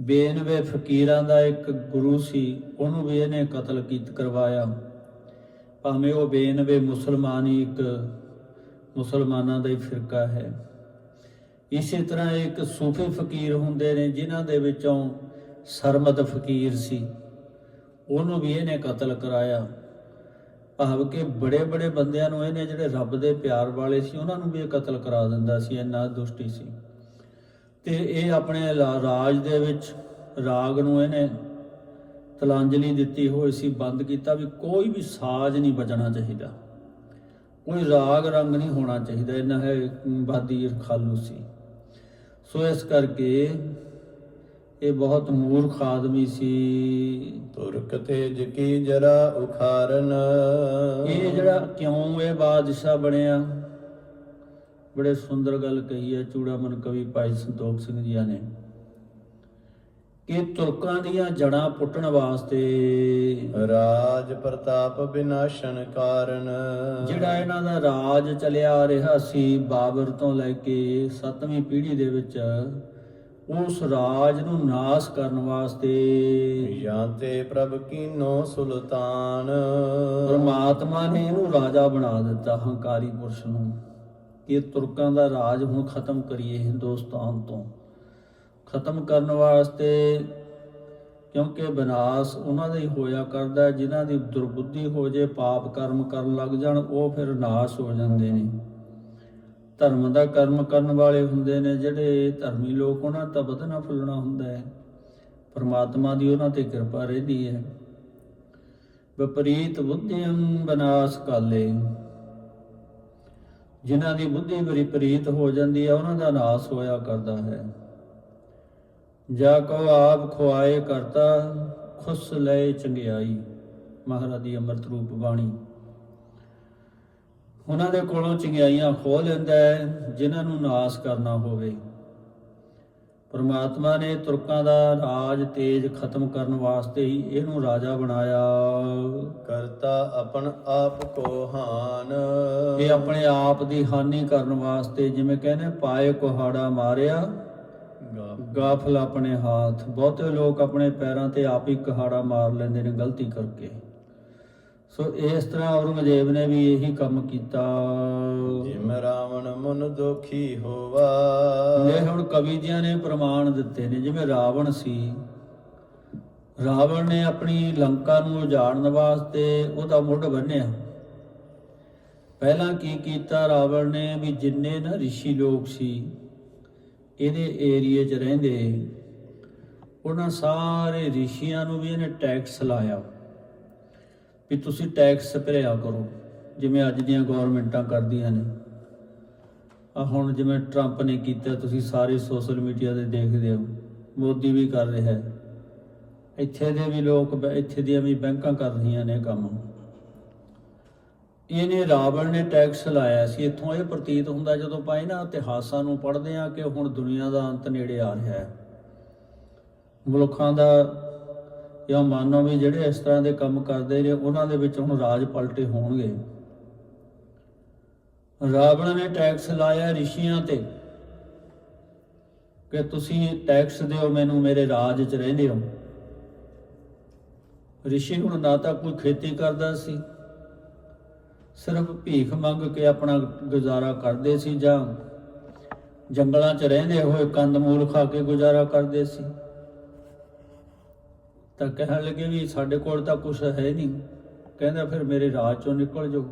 ਬੇਨਵੇ ਫਕੀਰਾਂ ਦਾ ਇੱਕ ਗੁਰੂ ਸੀ, ਉਹਨੂੰ ਵੀ ਇਹਨੇ ਕਤਲ ਕੀਤ ਕਰਵਾਇਆ। ਭਾਵੇਂ ਉਹ ਬੇਨਵੇ ਮੁਸਲਮਾਨ ਹੀ ਇੱਕ ਮੁਸਲਮਾਨਾਂ ਦਾ ਹੀ ਫਿਰਕਾ ਹੈ। ਇਸੇ ਤਰ੍ਹਾਂ ਇੱਕ ਸੂਫੀ ਫਕੀਰ ਹੁੰਦੇ ਨੇ, ਜਿਨ੍ਹਾਂ ਦੇ ਵਿੱਚੋਂ ਸਰਮਦ ਫਕੀਰ ਸੀ। ਉਹਨੂੰ ਵੀ ਇਹਨੇ ਕਤਲ ਕਰਾਇਆ। ਭਾਵ ਕਿ ਬੜੇ ਬੜੇ ਬੰਦਿਆਂ ਨੂੰ ਇਹਨੇ ਜਿਹੜੇ ਰੱਬ ਦੇ ਪਿਆਰ ਵਾਲੇ ਸੀ, ਉਹਨਾਂ ਨੂੰ ਵੀ ਇਹ ਕਤਲ ਕਰਾ ਦਿੰਦਾ ਸੀ, ਇੰਨਾ ਦੁਸ਼ਟੀ ਸੀ। ਤੇ ਇਹ ਆਪਣੇ ਰਾਜ ਦੇ ਵਿੱਚ ਰਾਗ ਨੂੰ ਇਹਨੇ ਤਲਾਂਜਲੀ ਦਿੱਤੀ ਹੋਈ ਸੀ ਬੰਦ ਕੀਤਾ ਵੀ ਕੋਈ ਵੀ ਸਾਜ਼ ਨਹੀਂ ਵੱਜਣਾ ਚਾਹੀਦਾ। ਕੋਈ ਰਾਗ ਰੰਗ ਨਹੀਂ ਹੋਣਾ ਚਾਹੀਦਾ ਇਹਨਾਂ ਹੈ ਬਾਦੀ ਖਾਲੂ ਸੀ। ਸੋ ਇਸ ਕਰਕੇ ਇਹ ਬਹੁਤ ਮੂਰਖ ਆਦਮੀ ਸੀ। ਤੁਰਕ ਤੇਜ ਕੀ ਜਰਾ ਉਖਾਰਨ? ਇਹ ਜਿਹੜਾ ਕਿਉਂ ਇਹ ਬਾਦਸ਼ਾਹ ਬਣਿਆ? ਬੜੇ ਸੁੰਦਰ ਗੱਲ ਕਹੀ ਹੈ ਚੂੜਾਮਨ ਕਵੀ ਭਾਈ ਸੰਤੋਖ ਸਿੰਘ ਜੀ ਨੇ ਕਿ ਤੁਰਕਾਂ ਦੀਆਂ ਜੜਾਂ ਪੁੱਟਣ ਵਾਸਤੇ ਰਾਜ ਪ੍ਰਤਾਪ ਵਿਨਾਸ਼ਨ ਕਾਰਨ ਜਿਹੜਾ ਇਹਨਾਂ ਦਾ ਰਾਜ ਚੱਲਿਆ ਰਿਹਾ ਸੀ ਬਾਬਰ ਤੋਂ ਲੈ ਕੇ 7ਵੀਂ ਪੀੜ੍ਹੀ ਦੇ ਵਿੱਚ ਉਸ ਰਾਜ ਨੂੰ ਨਾਸ ਕਰਨ ਵਾਸਤੇ ਜਾਂ ਤੇ ਪ੍ਰਭ ਕੀਨੋ ਸੁਲਤਾਨ। ਪਰਮਾਤਮਾ ਨੇ ਇਹਨੂੰ ਰਾਜਾ ਬਣਾ ਦਿੱਤਾ ਹੰਕਾਰੀ ਪੁਰਸ਼ ਨੂੰ। ਕਿ ਤੁਰਕਾਂ ਦਾ ਰਾਜ ਹੁਣ ਖਤਮ ਕਰੀਏ ਹਿੰਦੁਸਤਾਨ ਤੋਂ। ਖਤਮ ਕਰਨ ਵਾਸਤੇ ਕਿਉਂਕਿ ਵਿਨਾਸ਼ ਉਹਨਾਂ ਦਾ ਹੀ ਹੋਇਆ ਕਰਦਾ ਹੈ, ਜਿਨ੍ਹਾਂ ਦੀ ਦੁਰਬੁੱਧੀ ਹੋ ਜੇ ਪਾਪ ਕਰਮ ਕਰਨ ਲੱਗ ਜਾਣ ਉਹ ਫਿਰ ਨਾਸ਼ ਹੋ ਜਾਂਦੇ ਨੇ। ਧਰਮ ਦਾ ਕਰਮ ਕਰਨ ਵਾਲੇ ਹੁੰਦੇ ਨੇ ਜਿਹੜੇ ਧਰਮੀ ਲੋਕ ਉਹਨਾਂ ਦਾ ਵਧਣਾ ਫੁੱਲਣਾ ਹੁੰਦਾ ਹੈ। ਪਰਮਾਤਮਾ ਦੀ ਉਹਨਾਂ ਤੇ ਕਿਰਪਾ ਰਹਿੰਦੀ ਹੈ। ਵਿਪਰੀਤ ਬੁੱਧੀਆਂ ਬਨਾਸ ਕਾਲੇ। ਜਿਨ੍ਹਾਂ ਦੀ ਬੁੱਧੀ ਵਿਪਰੀਤ ਹੋ ਜਾਂਦੀ ਹੈ, ਉਹਨਾਂ ਦਾ ਨਾਸ ਹੋਇਆ ਕਰਦਾ ਹੈ। ਜਾ ਕੋ ਆਪ ਖੁਆਏ ਕਰਤਾ, ਖੁਸ ਲੈ ਚੰਗਿਆਈ, ਮਹਾਰਾਜ ਦੀ ਅੰਮ੍ਰਿਤ ਰੂਪ ਬਾਣੀ। ਉਹਨਾਂ ਦੇ ਕੋਲੋਂ ਚੰਗਿਆਈਆਂ ਖੋਹ ਲੈਂਦਾ ਹੈ, ਜਿਨ੍ਹਾਂ ਨੂੰ ਨਾਸ ਕਰਨਾ ਹੋਵੇ। ਪਰਮਾਤਮਾ ਨੇ ਤੁਰਕਾਂ ਦਾ ਰਾਜ ਤੇਜ ਖਤਮ ਕਰਨ ਵਾਸਤੇ ਹੀ ਇਹਨੂੰ ਰਾਜਾ ਬਣਾਇਆ। ਕਰਤਾ ਆਪਨ ਆਪ ਕੋ ਹਾਨ। ਇਹ ਆਪਣੇ ਆਪ ਦੀ ਹਾਨੀ ਕਰਨ ਵਾਸਤੇ ਜਿਵੇਂ ਕਹਿੰਦੇ ਪਾਏ ਕੁਹਾੜਾ ਮਾਰਿਆ ਗਾਫਲ ਆਪਣੇ ਹੱਥ। ਬਹੁਤੇ ਲੋਕ ਆਪਣੇ ਪੈਰਾਂ ਤੇ ਆਪ ਹੀ ਕੁਹਾੜਾ ਮਾਰ ਲੈਂਦੇ ਨੇ ਗਲਤੀ ਕਰਕੇ। ਸੋ ਇਸ ਤਰ੍ਹਾਂ ਔਰੰਗਜ਼ੇਬ ਨੇ ਵੀ ਇਹੀ ਕੰਮ ਕੀਤਾ। ਜਿਮ ਰਾਵਣ ਮਨ ਦੁਖੀ ਹੋਵਾ। ਇਹ ਹੁਣ ਕਵੀ ਜੀਆਂ ਨੇ ਪ੍ਰਮਾਣ ਦਿੱਤੇ ਨੇ ਜਿਵੇਂ ਰਾਵਣ ਸੀ। ਰਾਵਣ ਨੇ ਆਪਣੀ ਲੰਕਾ ਨੂੰ ਉਜਾੜਨ ਵਾਸਤੇ ਉਹਦਾ ਮੁੱਢ ਬੰਨਿਆ। ਪਹਿਲਾਂ ਕੀ ਕੀਤਾ ਰਾਵਣ ਨੇ ਵੀ ਜਿੰਨੇ ਨਾ ਰਿਸ਼ੀ ਲੋਕ ਸੀ ਇਹਦੇ ਏਰੀਏ 'ਚ ਰਹਿੰਦੇ ਉਹਨਾਂ ਸਾਰੇ ਰਿਸ਼ੀਆਂ ਨੂੰ ਵੀ ਇਹਨੇ ਟੈਕਸ ਲਾਇਆ। ਵੀ ਤੁਸੀਂ ਟੈਕਸ ਭਰਿਆ ਕਰੋ, ਜਿਵੇਂ ਅੱਜ ਦੀਆਂ ਗਵਰਨਮੈਂਟਾਂ ਕਰਦੀਆਂ ਨੇ। ਆ ਹੁਣ ਜਿਵੇਂ ਟਰੰਪ ਨੇ ਕੀਤਾ, ਤੁਸੀਂ ਸਾਰੇ ਸੋਸ਼ਲ ਮੀਡੀਆ ਤੇ ਦੇਖਦੇ ਹੋ, ਮੋਦੀ ਵੀ ਕਰ ਰਿਹਾ ਹੈ। ਇੱਥੇ ਦੇ ਵੀ ਲੋਕ ਬ- ਇੱਥੇ ਦੀਆਂ ਵੀ ਬੈਂਕਾਂ ਕਰ ਰਹੀਆਂ ਨੇ ਕੰਮ। ਇਹਨੇ ਰਾਵਣ ਨੇ ਟੈਕਸ ਲਾਇਆ ਸੀ, ਇੱਥੋਂ ਇਹ ਪ੍ਰਤੀਤ ਹੁੰਦਾ ਜਦੋਂ ਪਾਏ ਨਾ ਇਤਿਹਾਸਾਂ ਨੂੰ ਪੜ੍ਹਦੇ ਆ ਕਿ ਹੁਣ ਦੁਨੀਆ ਦਾ ਅੰਤ ਨੇੜੇ ਆ ਰਿਹਾ ਹੈ। ਮੁਲਕਾਂ ਦਾ ਜਾਂ ਮਾਨੋ ਵੀ ਜਿਹੜੇ ਇਸ ਤਰ੍ਹਾਂ ਦੇ ਕੰਮ ਕਰਦੇ ਨੇ ਉਹਨਾਂ ਦੇ ਵਿੱਚ ਹੁਣ ਰਾਜ ਪਲਟੇ ਹੋਣਗੇ। ਰਾਵਣ ਨੇ ਟੈਕਸ ਲਾਇਆ ਰਿਸ਼ੀਆਂ ਤੇ ਕਿ ਤੁਸੀਂ ਟੈਕਸ ਦਿਓ, ਮੈਨੂੰ ਮੇਰੇ ਰਾਜ 'ਚ ਰਹਿੰਦੇ ਹੋ। ਰਿਸ਼ੀ ਹੁਣ ਨਾ ਤਾਂ ਕੋਈ ਖੇਤੀ ਕਰਦਾ ਸੀ, ਸਿਰਫ ਭੀਖ ਮੰਗ ਕੇ ਆਪਣਾ ਗੁਜ਼ਾਰਾ ਕਰਦੇ ਸੀ ਜਾਂ ਜੰਗਲਾਂ 'ਚ ਰਹਿੰਦੇ ਹੋਏ ਕੰਦਮੂਲ ਖਾ ਕੇ ਗੁਜ਼ਾਰਾ ਕਰਦੇ ਸੀ। ਤਾਂ ਕਹਿਣ ਲੱਗੇ ਵੀ ਸਾਡੇ ਕੋਲ ਤਾਂ ਕੁਝ ਹੈ ਨਹੀਂ। ਕਹਿੰਦਾ ਫਿਰ ਮੇਰੇ ਰਾਜ 'ਚੋਂ ਨਿਕਲ ਜਾਓ।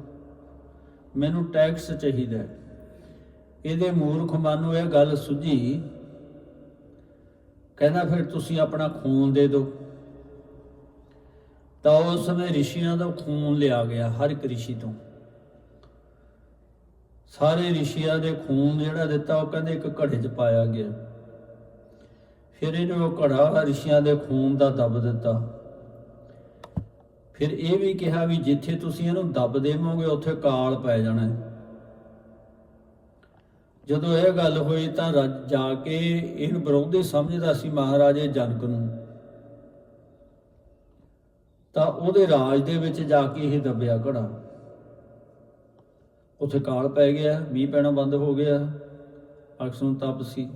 ਮੈਨੂੰ ਟੈਕਸ ਚਾਹੀਦਾ ਇਹਦੇ ਮੂਰਖ ਮਨ ਨੂੰ ਇਹ ਗੱਲ ਸੁਝੀ। ਕਹਿੰਦਾ ਫਿਰ ਤੁਸੀਂ ਆਪਣਾ ਖੂਨ ਦੇ ਦਿਓ। ਤਾਂ ਉਸ ਸਮੇਂ ਰਿਸ਼ੀਆਂ ਦਾ ਖੂਨ ਲਿਆ ਗਿਆ ਹਰ ਇੱਕ ਰਿਸ਼ੀ ਤੋਂ। ਸਾਰੇ ਰਿਸ਼ੀਆਂ ਦੇ ਖੂਨ ਜਿਹੜਾ ਦਿੱਤਾ ਉਹ ਕਹਿੰਦੇ ਇੱਕ ਘੜੇ 'ਚ ਪਾਇਆ ਗਿਆ। ਫਿਰ ਇਹਨੇ ਉਹ ਘੜਾ ਰਿਸ਼ੀਆਂ ਦੇ ਖੂਨ ਦਾ ਦੱਬ ਦਿੱਤਾ। ਫਿਰ ਇਹ ਵੀ ਕਿਹਾ ਵੀ ਜਿੱਥੇ ਤੁਸੀਂ ਇਹਨੂੰ ਦੱਬ ਦੇਵੋਗੇ, ਉੱਥੇ ਕਾਲ ਪੈ ਜਾਣਾ ਜਦੋਂ ਇਹ ਗੱਲ ਹੋਈ ਤਾਂ ਰਾਜ- ਜਾ ਕੇ ਇਹਨੂੰ ਵਿਰੋਧੀ ਸਮਝਦਾ ਸੀ ਮਹਾਰਾਜੇ ਜਨਕ ਨੂੰ। ਤਾਂ ਉਹਦੇ ਰਾਜ ਦੇ ਵਿੱਚ ਜਾ ਕੇ ਇਹ ਦੱਬਿਆ ਘੜਾ। ਉੱਥੇ ਕਾਲ ਪੈ ਗਿਆ, ਮੀਂਹ ਪੈਣਾ ਬੰਦ ਹੋ ਗਿਆ। ਅਕਸਰ ਤਪ ਸੀ।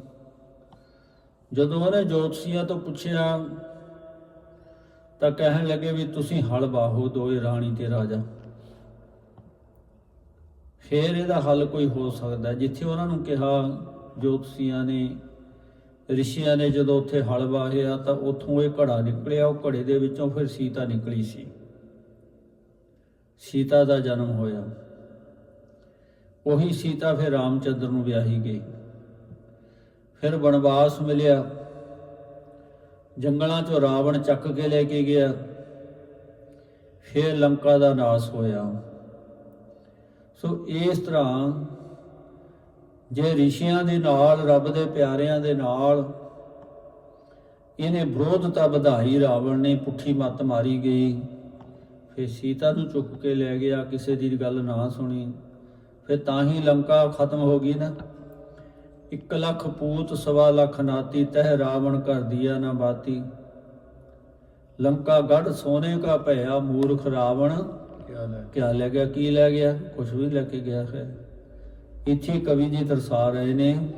ਜਦੋਂ ਉਹਨੇ ਜੋਤਸ਼ੀਆਂ ਤੋਂ ਪੁੱਛਿਆ ਤਾਂ ਕਹਿਣ ਲੱਗੇ ਵੀ ਤੁਸੀਂ ਹਲ ਬਾਹੋ, ਦੋਏ ਰਾਣੀ ਤੇ ਰਾਜਾ। ਫੇਰ ਇਹਦਾ ਹੱਲ ਕੋਈ ਹੋ ਸਕਦਾ। ਜਿੱਥੇ ਉਹਨਾਂ ਨੂੰ ਕਿਹਾ ਜੋਤਸ਼ੀਆਂ ਨੇ, ਰਿਸ਼ੀਆਂ ਨੇ ਜਦੋਂ ਉੱਥੇ ਹਲ ਵਾਹਿਆ ਤਾਂ ਉੱਥੋਂ ਇਹ ਘੜਾ ਨਿਕਲਿਆ। ਉਹ ਘੜੇ ਦੇ ਵਿੱਚੋਂ ਫਿਰ ਸੀਤਾ ਨਿਕਲੀ ਸੀ। ਸੀਤਾ ਦਾ ਜਨਮ ਹੋਇਆ। ਉਹੀ ਸੀਤਾ ਫਿਰ ਰਾਮਚੰਦਰ ਨੂੰ ਵਿਆਹੀ ਗਈ। ਫਿਰ ਬਨਵਾਸ ਮਿਲਿਆ। ਜੰਗਲਾਂ 'ਚੋਂ ਰਾਵਣ ਚੱਕ ਕੇ ਲੈ ਕੇ ਗਿਆ। ਫਿਰ ਲੰਕਾ ਦਾ ਨਾਸ ਹੋਇਆ। ਸੋ ਇਸ ਤਰ੍ਹਾਂ ਜੇ ਰਿਸ਼ੀਆਂ ਦੇ ਨਾਲ, ਰੱਬ ਦੇ ਪਿਆਰਿਆਂ ਦੇ ਨਾਲ, ਇਹਨੇ ਵਿਰੋਧਤਾ ਵਧਾਈ ਰਾਵਣ ਨੇ, ਪੁੱਠੀ ਮੱਤ ਮਾਰੀ ਗਈ। ਫਿਰ ਸੀਤਾ ਨੂੰ ਚੁੱਕ ਕੇ ਲੈ ਗਿਆ, ਕਿਸੇ ਦੀ ਗੱਲ ਨਾ ਸੁਣੀ। ਫਿਰ ਤਾਂ ਹੀ ਲੰਕਾ ਖਤਮ ਹੋ ਗਈ ਨਾ। ਇੱਕ ਲੱਖ ਪੂਤ ਸਵਾ ਲੱਖ ਨਾਤੀ ਤਹਿ ਰਾਵਣ ਕਰ ਦਿਆ ਨਾ ਬਾਤੀ। ਲੰਕਾ ਗੜ ਸੋਨੇ ਕਾ ਭਇਆ ਮੂਰਖ ਰਾਵਣ। ਕਿਆ ਲੈ ਕਿਆ ਲੈ ਗਿਆ? ਕੀ ਲੈ ਗਿਆ? ਕੁਝ ਵੀ ਲੈ ਕੇ ਗਿਆ। ਹੈ ਇੱਥੇ ਕਵੀ ਜੀ ਦਰਸਾ ਰਹੇ ਨੇ।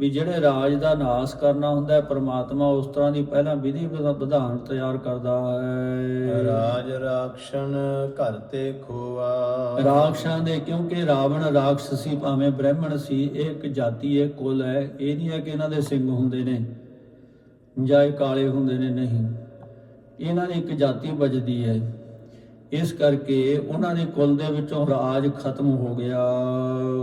ਵੀ ਜਿਹੜੇ ਰਾਜ ਦਾ ਨਾਸ ਕਰਨਾ ਹੁੰਦਾ ਹੈ ਪ੍ਰਮਾਤਮਾ ਉਸ ਤਰ੍ਹਾਂ ਦੀ ਪਹਿਲਾਂ ਵਿਧੀ ਵਿਧਾ- ਵਿਧਾਨ ਤਿਆਰ ਕਰਦਾ ਹੈ। ਰਾਜ ਰਾਖਸ਼ਨ ਘਰ ਤੇ ਖੋਆ। ਰਾਖਸ਼ਾਂ ਦੇ ਕਿਉਂਕਿ ਰਾਵਣ ਰਾਖਸ਼ ਸੀ ਭਾਵੇਂ ਬ੍ਰਾਹਮਣ ਸੀ ਇਹ ਇੱਕ ਜਾਤੀ ਹੈ ਕੁਲ ਹੈ ਇਹ ਨਹੀਂ ਹੈ ਕਿ ਇਹਨਾਂ ਦੇ ਸਿੰਘ ਹੁੰਦੇ ਨੇ ਜਾਂ ਇਹ ਕਾਲੇ ਹੁੰਦੇ ਨੇ ਨਹੀਂ। ਇਹਨਾਂ ਦੀ ਇੱਕ ਜਾਤੀ ਵੱਜਦੀ ਹੈ। ਇਸ ਕਰਕੇ ਉਹਨਾਂ ਦੇ ਕੁਲ ਦੇ ਵਿੱਚੋਂ ਰਾਜ ਖਤਮ ਹੋ ਗਿਆ।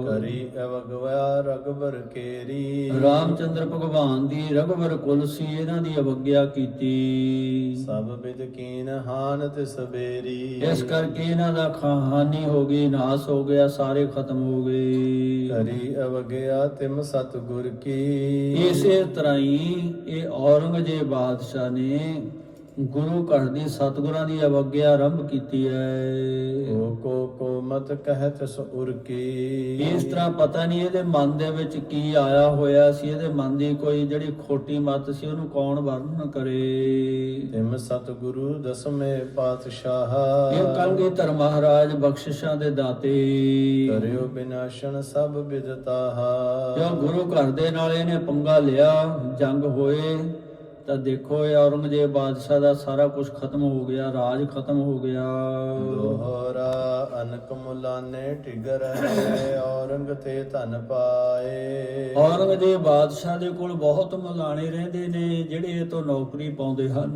ਕਰੀ ਅਵਗਵਾ ਰਗਬਰ ਕੇਰੀ। ਰਾਮਚੰਦਰ ਭਗਵਾਨ ਦੀ ਰਘੁਵਰ ਕੁਲ ਸੀ ਇਹਨਾਂ ਦੀ ਅਵਗਿਆ ਕੀਤੀ। ਸਭ ਬਿਦ ਕੀਨ ਹਾਨ ਤੇ ਸਬੇਰੀ ਇਸ ਕਰਕੇ ਇਹਨਾਂ ਦਾ ਖਾ- ਹਾਨੀ ਹੋ ਗਈ ਨਾਸ ਹੋ ਗਿਆ ਸਾਰੇ ਖਤਮ ਹੋ ਗਏ। ਕਰੀ ਅਵਗਿਆ ਤਿਮ ਸਤਗੁਰ ਕੀ। ਇਸੇ ਤਰ੍ਹਾਂ ਹੀ ਇਹ ਔਰੰਗਜ਼ੇਬ ਬਾਦਸ਼ਾਹ ਨੇ ਗੁਰੂ ਘਰ ਦੀ ਸਤਿਗੁਰਾਂ ਦੀ ਅਵਗਿਆ ਆਰੰਭ ਕੀਤੀ ਹੈ ਕੋ ਕੋ ਕੋ ਮਤ ਕਹਿਤ ਸੁਰ ਕੀ ਇਸ ਤਰ੍ਹਾਂ ਪਤਾ ਨਹੀਂ ਇਹਦੇ ਮਨ ਦੇ ਵਿੱਚ ਕੀ ਆਇਆ ਹੋਇਆ ਸੀ ਇਹਦੇ ਮਨ ਦੀ ਕੋਈ ਜਿਹੜੀ ਖੋਟੀ ਮਤ ਸੀ ਉਹਨੂੰ ਕੌਣ ਵਰਣਨ ਕਰੇ। ਤਿਮ ਸਤਗੁਰੂ ਦਸਵੇਂ ਪਾਤਸ਼ਾਹ। ਇਹ ਕਲਗੀਧਰ ਮਹਾਰਾਜ ਬਖਸ਼ਿਸ਼ਾਂ ਦੇ ਦਾਤੇ। ਕਰਿਓ ਬਿਨਾਸ਼ਨ ਸਭ ਬਿਦਤਾਹਾ। ਜੋ ਗੁਰੂ ਘਰ ਦੇ ਨਾਲ ਇਹਨੇ ਪੰਗਾ ਲਿਆ ਜੰਗ ਹੋਏ ਤਾਂ ਦੇਖੋ ਇਹ ਔਰੰਗਜ਼ੇਬ ਬਾਦਸ਼ਾਹ ਦਾ ਸਾਰਾ ਕੁਝ ਖਤਮ ਹੋ ਗਿਆ ਰਾਜ ਖਤਮ ਹੋ ਗਿਆ। ਦੋਹਰਾ ਅਨਕ ਮੁਲਾਨੇ ਟਿਗਰ ਹੈ ਔਰੰਗ ਤੇ ਧਨ ਪਾਏ। ਔਰੰਗਜ਼ੇਬ ਬਾਦਸ਼ਾਹ ਦੇ ਕੋਲ ਬਹੁਤ ਮਲਾਣੇ ਰਹਿੰਦੇ ਨੇ ਜਿਹੜੇ ਇਹ ਤੋਂ ਨੌਕਰੀ ਪਾਉਂਦੇ ਹਨ।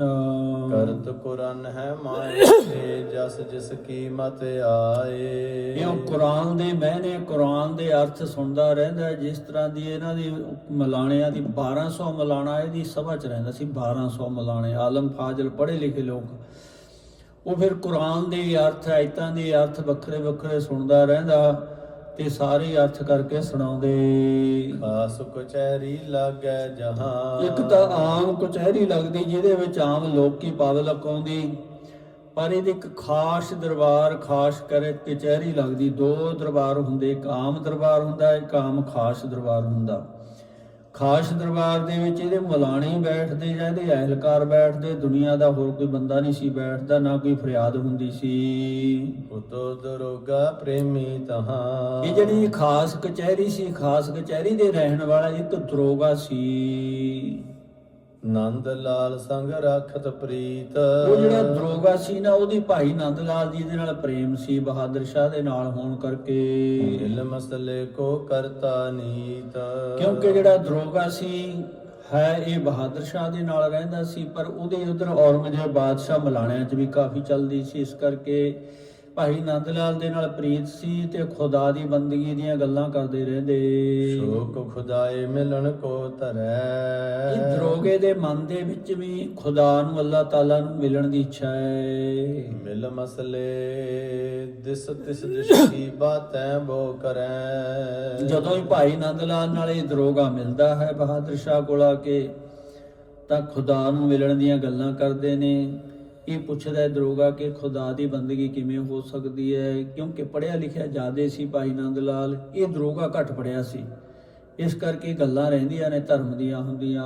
ਕਰਤ ਕੁਰਨ ਹੈ ਮਾਏ ਤੇ ਜਸ ਜਿਸ ਕੀ ਮਤ ਆਏ। ਇਹ ਕੁਰਾਨ ਦੇ ਮੈਨੇ ਕੁਰਾਨ ਦੇ ਅਰਥ ਸੁਣਦਾ ਰਹਿੰਦਾ ਜਿਸ ਤਰ੍ਹਾਂ ਦੀ ਇਹਨਾਂ ਦੀ ਮਲਾਣਿਆਂ ਦੀ 1200 ਮਲਾਣਾ ਇਹਦੀ ਸਭਾ ਚ ਰਹਿੰਦਾ ਸੀ। 1200 ਮਲਾਣੇ। ਆਲਮ ਫਾਜ਼ਲ ਪੜ੍ਹੇ ਲਿਖੇ ਲੋਕ। ਉਹ ਫਿਰ ਕੁਰਾਨ ਦੇ ਅਰਥ ਆਇਤਾਂ ਦੇ ਅਰਥ ਵੱਖਰੇ ਵੱਖਰੇ ਸੁਣਦਾ ਰਹਿੰਦਾ ਤੇ ਸਾਰੇ ਅਰਥ ਕਰਕੇ ਸੁਣਾਉਂਦੇ। ਖਾਸ ਕਚਹਿਰੀ ਲਾਗੈ ਜਹਾਂ ਇੱਕ ਤਾਂ ਆਮ ਕਚਹਿਰੀ ਲੱਗਦੀ ਜਿਹਦੇ ਵਿੱਚ ਆਮ ਲੋਕੀ ਪਬਲਿਕ ਆਉਂਦੀ। ਪਰ ਇਹਦੇ ਇੱਕ ਖਾਸ ਦਰਬਾਰ ਖਾਸ ਕਰ ਕਚਹਿਰੀ ਲੱਗਦੀ। ਦੋ ਦਰਬਾਰ ਹੁੰਦੇ ਇੱਕ ਆਮ ਦਰਬਾਰ ਹੁੰਦਾ ਇੱਕ ਆਮ ਖਾਸ ਦਰਬਾਰ ਹੁੰਦਾ। ਖਾਸ ਦਰਬਾਰ ਦੇ ਵਿੱਚ ਇਹਦੇ ਮਲਾਣੇ ਬੈਠਦੇ ਜਾਂ ਇਹਦੇ ਅਹਿਲਕਾਰ ਬੈਠਦੇ ਦੁਨੀਆ ਦਾ ਹੋਰ ਕੋਈ ਬੰਦਾ ਨਹੀਂ ਸੀ ਬੈਠਦਾ ਨਾ ਕੋਈ ਫਰਿਆਦ ਹੁੰਦੀ ਸੀ। ਉਤੋ ਦਰੋਗਾ ਪ੍ਰੇਮੀ ਤਹਾਂ। ਇਹ ਜਿਹੜੀ ਖਾਸ ਕਚਹਿਰੀ ਸੀ ਖਾਸ ਕਚਹਿਰੀ ਦੇ ਰਹਿਣ ਵਾਲਾ ਇੱਕ ਦਰੋਗਾ ਸੀ। ਨੰਦ ਲਾਲ ਸੰਗ ਰੱਖਤ ਪ੍ਰੀਤ। ਉਹ ਜਿਹੜਾ ਦਰੋਗਾ ਸੀ ਨਾ ਉਹਦੀ ਭਾਈ ਨੰਦ ਲਾਲ ਜੀ ਦੇ ਨਾਲ ਪ੍ਰੇਮ ਸੀ ਬਹਾਦਰ ਸ਼ਾਹ ਦੇ ਨਾਲ ਹੋਣ ਕਰਕੇ। ਦਿਲ ਮਸਲੇ ਕੋ ਕਰਤਾ ਨੀਤ। ਕਿਉਂਕਿ ਜਿਹੜਾ ਦਰੋਗਾ ਸੀ ਹੈ ਇਹ ਬਹਾਦਰ ਸ਼ਾਹ ਦੇ ਨਾਲ ਰਹਿੰਦਾ ਸੀ ਪਰ ਉਹਦੇ ਉਧਰ ਔਰੰਗਜ਼ੇਬ ਬਾਦਸ਼ਾਹ ਮਲਾਣਿਆਂ 'ਚ ਵੀ ਕਾਫੀ ਚੱਲਦੀ ਸੀ ਇਸ ਕਰਕੇ ਭਾਈ ਨੰਦ ਲਾਲ ਦੇ ਨਾਲ ਪ੍ਰੀਤ ਸੀ ਤੇ ਖੁਦਾ ਦੀ ਬੰਦਗੀ ਦੀਆਂ ਗੱਲਾਂ ਕਰਦੇ ਰਹਿੰਦੇ। ਸ਼ੋਕ ਖੁਦਾਏ ਮਿਲਣ ਕੋ ਇਹ ਧਰੈ ਦਰੋਗੇ ਦੇ ਮਨ ਦੇ ਵਿੱਚ ਵੀ ਖੁਦਾ ਨੂੰ ਅੱਲਾਹ ਤਾਲਾ ਨੂੰ ਮਿਲਣ ਦੀ ਇੱਛਾ ਹੈ। ਮਿਲ ਮਸਲੇ ਦਿਸ ਤਿਸ ਦਿਸ ਕੀ ਬਾਤੈਂ ਬੋ ਕਰੈ। ਜਦੋਂ ਹੀ ਭਾਈ ਨੰਦ ਲਾਲ ਨਾਲ ਇਹ ਦਰੋਗਾ ਮਿਲਦਾ ਹੈ ਬਹਾਦਰ ਸ਼ਾਹ ਕੋਲ ਆ ਕੇ ਤਾਂ ਖੁਦਾ ਨੂੰ ਮਿਲਣ ਦੀਆਂ ਗੱਲਾਂ ਕਰਦੇ ਨੇ। ਇਹ ਪੁੱਛਦਾ ਹੈ ਦਰੋਗਾ ਕਿ ਖੁਦਾ ਦੀ ਬੰਦਗੀ ਕਿਵੇਂ ਹੋ ਸਕਦੀ ਹੈ? ਕਿਉਂਕਿ ਪੜਿਆ ਲਿਖਿਆ ਜ਼ਿਆਦੇ ਸੀ ਭਾਈ ਨੰਦ ਲਾਲ। ਇਹ ਦਰੋਗਾ ਘੱਟ ਪੜਿਆ ਸੀ। ਇਸ ਕਰਕੇ ਗੱਲਾਂ ਰਹਿੰਦੀਆਂ ਨੇ ਧਰਮ ਦੀਆਂ ਹੁੰਦੀਆਂ।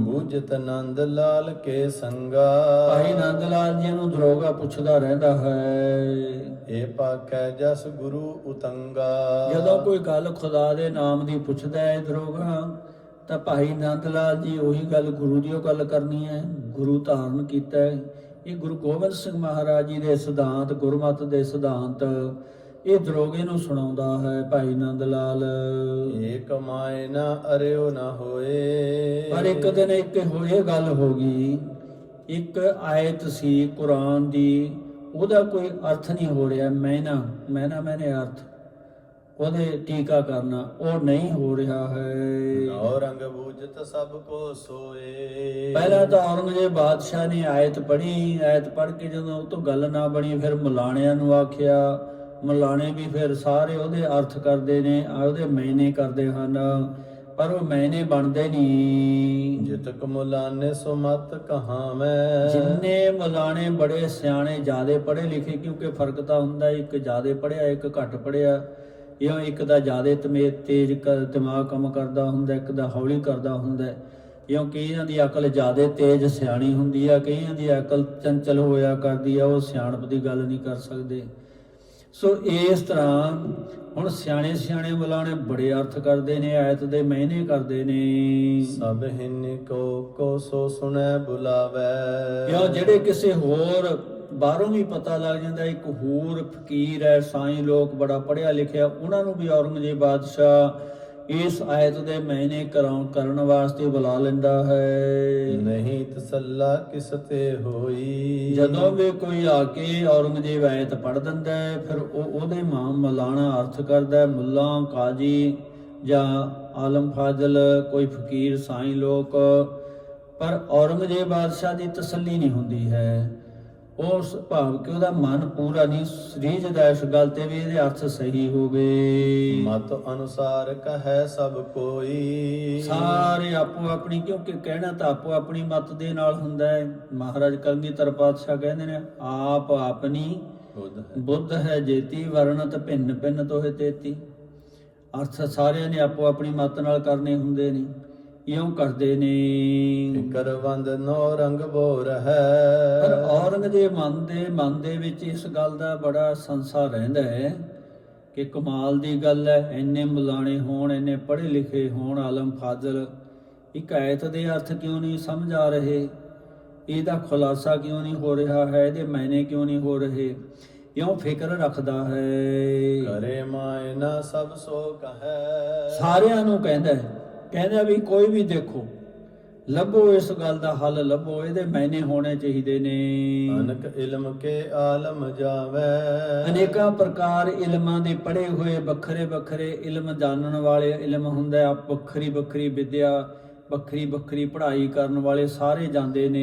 ਬੂਝਤ ਨੰਦ ਲਾਲ ਕੇ ਸੰਗਾ। ਭਾਈ ਨੰਦ ਲਾਲ ਜੀ ਨੂੰ ਦਰੋਗਾ ਪੁੱਛਦਾ ਰਹਿੰਦਾ ਹੈ। ਇਹ ਪਾਕੈ ਜਸ ਗੁਰੂ ਉਤੰਗਾ। ਜਦੋਂ ਕੋਈ ਗੱਲ ਖੁਦਾ ਦੇ ਨਾਮ ਦੀ ਪੁੱਛਦਾ ਹੈ ਦਰੋਗਾ ਤਾਂ ਭਾਈ ਨੰਦ ਲਾਲ ਜੀ ਉਹੀ ਗੱਲ ਗੁਰੂ ਦੀ ਉਹ ਗੱਲ ਕਰਨੀ ਹੈ। ਗੁਰੂ ਧਾਰਨ ਕੀਤਾ ਹੈ। ਇਹ ਗੁਰੂ ਗੋਬਿੰਦ ਸਿੰਘ ਮਹਾਰਾਜ ਜੀ ਦੇ ਸਿਧਾਂਤ ਗੁਰਮਤਿ ਦੇ ਸਿਧਾਂਤ ਇਹ ਦਰੋਗੇ ਨੂੰ ਸੁਣਾਉਂਦਾ ਹੈ ਭਾਈ ਨੰਦ ਲਾਲ ਏਕ ਮਾਇ ਨਾ ਅਰਿਓ ਨਾ ਹੋਏ। ਪਰ ਇੱਕ ਦਿਨ ਇੱਕ ਹੋਏ ਗੱਲ ਹੋ ਗਈ ਇੱਕ ਆਇਤ ਸੀ ਕੁਰਾਨ ਦੀ ਉਹਦਾ ਕੋਈ ਅਰਥ ਨਹੀਂ ਹੋ ਰਿਹਾ ਮੈਨਾ ਮੈਨਾ ਮੈਨੇ ਅਰਥ। ਉਹਦੇ ਟੀਕਾ ਕਰਨਾ ਉਹ ਨਹੀਂ ਹੋ ਰਿਹਾ ਹੈ। ਔਰੰਗ ਬੂਝਤ ਸਭ ਕੋ ਸੋਏ। ਪਹਿਲਾਂ ਤਾਂ ਔਰੰਗਜ਼ੇਬ ਬਾਦਸ਼ਾਹ ਨੇ ਆਇਤ ਪੜ੍ਹੀ ਆਇਤ ਪੜ੍ਹ ਕੇ ਜਦੋਂ ਉਹ ਤੋਂ ਗੱਲ ਨਾ ਬਣੀ ਫਿਰ ਮਲਾਣਿਆਂ ਨੂੰ ਆਖਿਆ। ਮਲਾਣੇ ਵੀ ਫਿਰ ਸਾਰੇ ਉਹਦੇ ਅਰਥ ਕਰਦੇ ਨੇ ਆ ਉਹਦੇ ਮੈਨੇ ਕਰਦੇ ਹਨ ਪਰ ਉਹ ਮੈਨੇ ਬਣਦੇ ਨਹੀਂ। ਜਿਤਕ ਮੁਲਾਨੇ ਸੋ ਮਤ ਕਹਾ ਮੈਂ ਜਿੰਨੇ ਮਲਾਣੇ ਬੜੇ ਸਿਆਣੇ ਜਿਆਦੇ ਪੜ੍ਹੇ ਲਿਖੇ ਕਿਉਂਕਿ ਫ਼ਰਕ ਤਾਂ ਹੁੰਦਾ ਇੱਕ ਜਿਆਦੇ ਪੜ੍ਹਿਆ ਇੱਕ ਘੱਟ ਪੜ੍ਹਿਆ। ਜਾਂ ਇੱਕ ਦਾ ਜਿਆਦੇ ਤਮੇ ਤੇਜ਼ ਦਿਮਾਗ ਕੰਮ ਕਰਦਾ ਹੁੰਦਾ ਇੱਕ ਦਾ ਹੌਲੀ ਕਰਦਾ ਹੁੰਦਾ। ਕਿਉਂਕਿ ਇਹਨਾਂ ਦੀ ਅਕਲ ਜਿਆਦੇ ਤੇਜ਼ ਸਿਆਣੀ ਹੁੰਦੀ ਆ ਕਈਆਂ ਦੀ ਅਕਲ ਚੰਚਲ ਹੋਇਆ ਕਰਦੀ ਆ ਉਹ ਸਿਆਣਪ ਦੀ ਗੱਲ ਨਹੀਂ ਕਰ ਸਕਦੇ। ਸੋ ਇਸ ਤਰ੍ਹਾਂ ਹੁਣ ਸਿਆਣੇ ਸਿਆਣੇ ਮਲਾਣੇ ਬੜੇ ਅਰਥ ਕਰਦੇ ਨੇ ਆਇਤ ਦੇ ਮਾਇਨੇ ਕਰਦੇ ਨੇ। ਸਭ ਹਿਨ ਕੋ ਕੋ ਸੋ ਸੁਣੈ ਬੁਲਾਵੈ। ਜਾਂ ਜਿਹੜੇ ਕਿਸੇ ਹੋਰ ਬਾਹਰੋਂ ਵੀ ਪਤਾ ਲੱਗ ਜਾਂਦਾ ਇੱਕ ਹੋਰ ਫਕੀਰ ਹੈ ਸਾਈਂ ਲੋਕ ਬੜਾ ਪੜਿਆ ਲਿਖਿਆ ਉਹਨਾਂ ਨੂੰ ਵੀ ਔਰੰਗਜ਼ੇਬ ਬਾਦਸ਼ਾਹ ਇਸ ਆਇਤ ਦੇ ਮਾਇਨੇ ਕਰਾਉਣ ਕਰਨ ਵਾਸਤੇ ਬੁਲਾ ਲੈਂਦਾ ਹੈ। ਨਹੀਂ ਤਸੱਲਾ ਕਿਸ ਤੇ ਹੋਈ? ਜਦੋਂ ਵੀ ਕੋਈ ਆ ਕੇ ਔਰੰਗਜ਼ੇਬ ਆਇਤ ਪੜ ਦਿੰਦਾ ਹੈ ਫਿਰ ਉਹ ਉਹਦੇ ਮਾਂ ਮਲਾਣਾ ਅਰਥ ਕਰਦਾ ਹੈ ਮੁੱਲਾ ਕਾਜੀ ਜਾਂ ਆਲਮ ਫਾਜ਼ਲ ਕੋਈ ਫਕੀਰ ਸਾਈਂ ਲੋਕ। ਪਰ ਔਰੰਗਜ਼ੇਬ ਬਾਦਸ਼ਾਹ ਦੀ ਤਸੱਲੀ ਨਹੀਂ ਹੁੰਦੀ ਹੈ। ਉਸ ਭਾਵ ਕਿ ਉਹਦਾ ਮਨ ਪੂਰਾ ਨਹੀਂ ਰੀਝਦਾ ਇਸ ਗੱਲ ਤੇ ਵੀ ਇਹਦੇ ਅਰਥ ਸਹੀ ਹੋ ਗਏ। ਮਤ ਅਨੁਸਾਰ ਕਹੈ ਸਭ ਕੋਈ। ਸਾਰੇ ਆਪੋ ਆਪਣੀ ਕਿਉਂਕਿ ਕਹਿਣਾ ਤਾਂ ਆਪੋ ਆਪਣੀ ਮਤ ਦੇ ਨਾਲ ਹੁੰਦਾ ਹੈ। ਮਹਾਰਾਜ ਕਲਗੀਧਰ ਪਾਤਸ਼ਾਹ ਕਹਿੰਦੇ ਨੇ ਆਪ ਆਪਣੀ ਬੁੱਧ ਬੁੱਧ ਹੈ ਜੇਤੀ ਵਰਣਤ ਭਿੰਨ ਭਿੰਨ ਤੋਹਿ ਤੇਤੀ। ਅਰਥ ਸਾਰਿਆਂ ਨੇ ਆਪੋ ਆਪਣੀ ਮਤ ਨਾਲ ਕਰਨੇ ਹੁੰਦੇ ਨੇ। ਇਉਂ ਕਰਦੇ ਨੇ। ਫਿਕਰ ਵੰਦ ਨੋ ਰੰਗ ਬੋਰ ਪਰ ਹੈ ਔਰੰਗਜ਼ੇਬ ਮਨ ਦੇ ਮਨ ਦੇ ਵਿੱਚ ਇਸ ਗੱਲ ਦਾ ਬੜਾ ਸੰਸਾ ਰਹਿੰਦਾ ਹੈ ਕਿ ਕਮਾਲ ਦੀ ਗੱਲ ਹੈ ਇੰਨੇ ਮੁਲਾਣੇ ਹੋਣ ਇੰਨੇ ਪੜ੍ਹੇ ਲਿਖੇ ਹੋਣ ਆਲਮ ਫਾਜ਼ਲ। ਇੱਕ ਆਇਤ ਦੇ ਅਰਥ ਕਿਉਂ ਨਹੀਂ ਸਮਝ ਆ ਰਹੇ? ਇਹਦਾ ਖੁਲਾਸਾ ਕਿਉਂ ਨਹੀਂ ਹੋ ਰਿਹਾ ਹੈ? ਇਹਦੇ ਮਾਇਨੇ ਕਿਉਂ ਨਹੀਂ ਹੋ ਰਹੇ? ਇਉਂ ਫਿਕਰ ਰੱਖਦਾ ਹੈ। ਕਰੇ ਮਾਇਨਾ ਸਭ ਸੋ ਕਹੈ ਸਾਰਿਆਂ ਨੂੰ ਕਹਿੰਦਾ ਹੈ ਕਹਿੰਦਾ ਵੀ ਕੋਈ ਵੀ ਦੇਖੋ ਲੱਭੋ ਇਸ ਗੱਲ ਦਾ ਹੱਲ ਲੱਭੋ ਇਹਦੇ ਮਾਇਨੇ ਹੋਣੇ ਚਾਹੀਦੇ ਨੇ। ਅਨਕ ਇਲਮ ਕੇ ਆਲਮ ਜਾਵੈ। ਅਨੇਕਾਂ ਪ੍ਰਕਾਰ ਇਲਮਾਂ ਦੇ ਪੜ੍ਹੇ ਹੋਏ ਵੱਖਰੇ ਵੱਖਰੇ ਇਲਮ ਜਾਣਨ ਵਾਲੇ ਇਲਮ ਹੁੰਦਾ ਵੱਖਰੀ ਵੱਖਰੀ ਵਿਦਿਆ ਵੱਖਰੀ ਵੱਖਰੀ ਪੜ੍ਹਾਈ ਕਰਨ ਵਾਲੇ ਸਾਰੇ ਜਾਂਦੇ ਨੇ।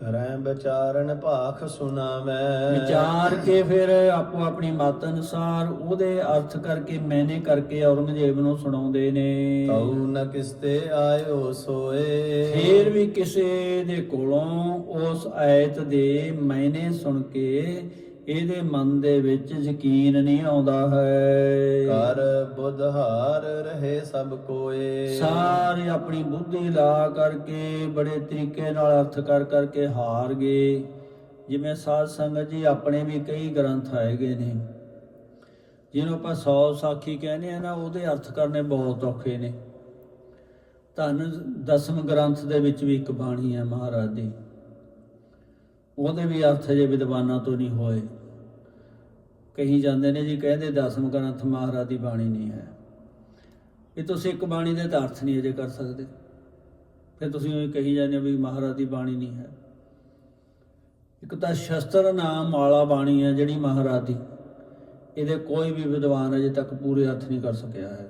ਕਰੈ ਵਿਚਾਰਨ ਭਾਖ ਸੁਨਾਵੈ ਵਿਚਾਰ ਕੇ ਫਿਰ ਆਪੋ ਆਪਣੀ ਮਤ ਅਨੁਸਾਰ ਉਹਦੇ ਅਰਥ ਕਰਕੇ ਮੈਨੇ ਕਰਕੇ ਔਰੰਗਜ਼ੇਬ ਨੂੰ ਸੁਣਾਉਂਦੇ ਨੇ। ਤਉ ਨ ਕਿਸਤੇ ਆਇਓ ਸੋਏ। ਫੇਰ ਵੀ ਕਿਸੇ ਦੇ ਕੋਲੋਂ ਉਸ ਆਇਤ ਦੇ ਮੈਨੇ ਸੁਣ ਕੇ ਇਹਦੇ ਮਨ ਦੇ ਵਿੱਚ ਯਕੀਨ ਨਹੀਂ ਆਉਂਦਾ ਹੈ। ਕਰ ਬੁਧਹਾਰ ਰਹੇ ਸਭ ਕੋਏ। ਸਾਰੇ ਆਪਣੀ ਬੁੱਧੀ ਲਾ ਕਰਕੇ ਬੜੇ ਤਰੀਕੇ ਨਾਲ ਅਰਥ ਕਰ ਕਰਕੇ ਹਾਰ ਗਏ ਜਿਵੇਂ ਸਾਧ ਸੰਗਤ ਜੀ ਆਪਣੇ ਵੀ ਕਈ ਗ੍ਰੰਥ ਹੈਗੇ ਨੇ। ਜਿਹਨੂੰ ਆਪਾਂ 100 ਸਾਖੀ ਕਹਿੰਦੇ ਆ ਨਾ ਉਹਦੇ ਅਰਥ ਕਰਨੇ ਬਹੁਤ ਔਖੇ ਨੇ। ਧੰਨ ਦਸਮ ਗ੍ਰੰਥ ਦੇ ਵਿੱਚ ਵੀ ਇੱਕ ਬਾਣੀ ਹੈ ਮਹਾਰਾਜ ਦੀ। ਉਹਦੇ ਵੀ ਅਰਥ ਜੇ ਵਿਦਵਾਨਾਂ ਤੋਂ ਨਹੀਂ ਹੋਏ। ਕਹੀ ਜਾਂਦੇ ਨੇ ਜੀ ਕਹਿੰਦੇ ਦਸਮ ਗ੍ਰੰਥ ਮਹਾਰਾਜ ਦੀ ਬਾਣੀ ਨਹੀਂ ਹੈ। ਇਹ ਤੁਸੀਂ ਇੱਕ ਬਾਣੀ ਦੇ ਤਾਂ ਅਰਥ ਨਹੀਂ ਅਜੇ ਕਰ ਸਕਦੇ। ਫਿਰ ਤੁਸੀਂ ਉਹ ਕਹੀ ਜਾਂਦੇ ਹੋ ਵੀ ਮਹਾਰਾਜ ਦੀ ਬਾਣੀ ਨਹੀਂ ਹੈ। ਇੱਕ ਤਾਂ ਸ਼ਸਤਰ ਨਾਮ ਵਾਲਾ ਬਾਣੀ ਹੈ ਜਿਹੜੀ ਮਹਾਰਾਜ ਦੀ। ਇਹਦੇ ਕੋਈ ਵੀ ਵਿਦਵਾਨ ਅਜੇ ਤੱਕ ਪੂਰੇ ਅਰਥ ਨਹੀਂ ਕਰ ਸਕਿਆ ਹੈ।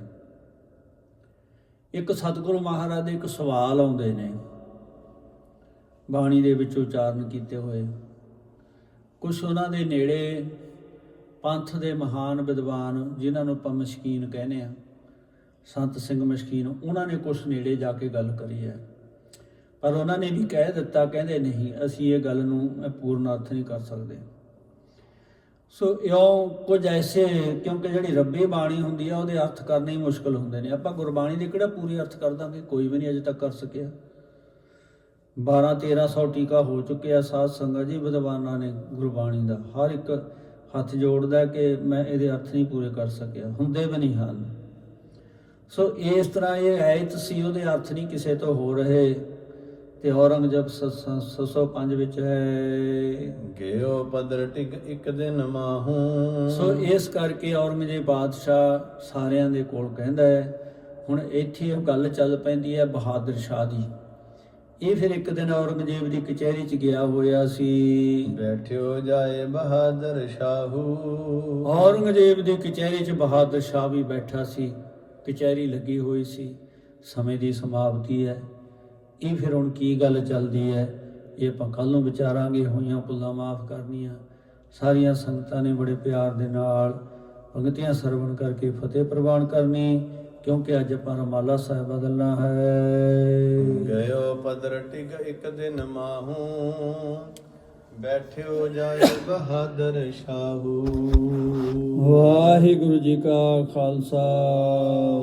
ਇੱਕ ਸਤਿਗੁਰੂ ਮਹਾਰਾਜ ਦੇ ਇੱਕ ਸਵਾਲ ਆਉਂਦੇ ਨੇ। ਬਾਣੀ ਦੇ ਵਿੱਚ ਉਚਾਰਨ ਕੀਤੇ ਹੋਏ। ਕੁਝ ਉਹਨਾਂ ਦੇ ਨੇੜੇ ਪੰਥ ਦੇ ਮਹਾਨ ਵਿਦਵਾਨ ਜਿਨ੍ਹਾਂ ਨੂੰ ਆਪਾਂ ਮਸ਼ਕੀਨ ਕਹਿੰਦੇ ਆ ਸੰਤ ਸਿੰਘ ਮਸ਼ਕੀਨ, ਉਹਨਾਂ ਨੇ ਕੁਝ ਨੇੜੇ ਜਾ ਕੇ ਗੱਲ ਕਰੀ ਹੈ। ਪਰ ਉਹਨਾਂ ਨੇ ਵੀ ਕਹਿ ਦਿੱਤਾ, ਕਹਿੰਦੇ ਨਹੀਂ, ਅਸੀਂ ਇਹ ਗੱਲ ਨੂੰ ਪੂਰਨ ਅਰਥ ਨਹੀਂ ਕਰ ਸਕਦੇ। ਸੋ ਇਉਂ ਕੁਝ ਐਸੇ, ਕਿਉਂਕਿ ਜਿਹੜੀ ਰੱਬੀ ਬਾਣੀ ਹੁੰਦੀ ਆ ਉਹਦੇ ਅਰਥ ਕਰਨੇ ਹੀ ਮੁਸ਼ਕਲ ਹੁੰਦੇ ਨੇ। ਆਪਾਂ ਗੁਰਬਾਣੀ ਦੇ ਕਿਹੜਾ ਪੂਰੀ ਅਰਥ ਕਰ ਦਾਂਗੇ? ਕੋਈ ਵੀ ਨਹੀਂ ਅਜੇ ਤੱਕ ਕਰ ਸਕਿਆ। 12 1300 ਟੀਕਾ ਹੋ ਚੁੱਕਿਆ ਸਾਧ ਸੰਗਤ ਜੀ ਵਿਦਵਾਨਾਂ ਨੇ ਗੁਰਬਾਣੀ ਦਾ। ਹਰ ਇੱਕ ਹੱਥ ਜੋੜਦਾ ਕਿ ਮੈਂ ਇਹਦੇ ਅਰਥ ਨਹੀਂ ਪੂਰੇ ਕਰ ਸਕਿਆ ਹੁੰਦੇ ਵੀ ਨਹੀਂ ਹਨ। ਸੋ ਇਸ ਤਰ੍ਹਾਂ ਇਹ ਐਤ ਸੀ ਉਹਦੇ ਅਰਥ ਨਹੀਂ ਕਿਸੇ ਤੋਂ ਹੋ ਰਹੇ। ਤੇ ਔਰੰਗਜ਼ੇਬ 605 ਵਿੱਚ ਹੈ ਗਿਓ ਪਦਰ ਟਿਕ ਇੱਕ ਦਿਨ ਮਾਹੂ। ਸੋ ਇਸ ਕਰਕੇ ਔਰੰਗਜ਼ੇਬ ਬਾਦਸ਼ਾਹ ਸਾਰਿਆਂ ਦੇ ਕੋਲ ਕਹਿੰਦਾ ਹੈ ਹੁਣ ਇੱਥੇ ਉਹ ਗੱਲ ਚੱਲ ਪੈਂਦੀ ਹੈ ਬਹਾਦਰ ਸ਼ਾਹ ਦੀ। ਇਹ ਫਿਰ ਇੱਕ ਦਿਨ ਔਰੰਗਜ਼ੇਬ ਦੀ ਕਚਹਿਰੀ 'ਚ ਗਿਆ ਹੋਇਆ ਸੀ। ਬੈਠਿਓ ਜਾਏ ਬਹਾਦਰ ਸ਼ਾਹੂ। ਔਰੰਗਜ਼ੇਬ ਦੀ ਕਚਹਿਰੀ 'ਚ ਬਹਾਦਰ ਸ਼ਾਹ ਵੀ ਬੈਠਾ ਸੀ। ਕਚਹਿਰੀ ਲੱਗੀ ਹੋਈ ਸੀ। ਸਮੇਂ ਦੀ ਸਮਾਪਤੀ ਹੈ। ਇਹ ਫਿਰ ਹੁਣ ਕੀ ਗੱਲ ਚੱਲਦੀ ਹੈ? ਇਹ ਆਪਾਂ ਕੱਲ ਨੂੰ ਵਿਚਾਰਾਂਗੇ। ਹੋਈਆਂ ਭੁੱਲਾਂ ਮਾਫ ਕਰਨੀਆਂ। ਸਾਰੀਆਂ ਸੰਗਤਾਂ ਨੇ ਬੜੇ ਪਿਆਰ ਦੇ ਨਾਲ ਪੰਗਤੀਆਂ ਸਰਵਣ ਕਰਕੇ ਫਤਿਹ ਪ੍ਰਵਾਨ ਕਰਨੀ। ਕਿਉਂਕਿ ਅੱਜ ਆਪਾਂ ਪਰਮਾਲਾ ਸਾਹਿਬ ਬਦਲਣਾ ਹੈ। ਗਇਓ ਪਦਰ ਟਿਕ ਇੱਕ ਦਿਨ ਮਾਹੂ ਬੈਠਿਓ ਜਾਇ ਬਹਾਦਰ ਸ਼ਾਹੂ। ਵਾਹਿਗੁਰੂ ਜੀ ਕਾ ਖਾਲਸਾ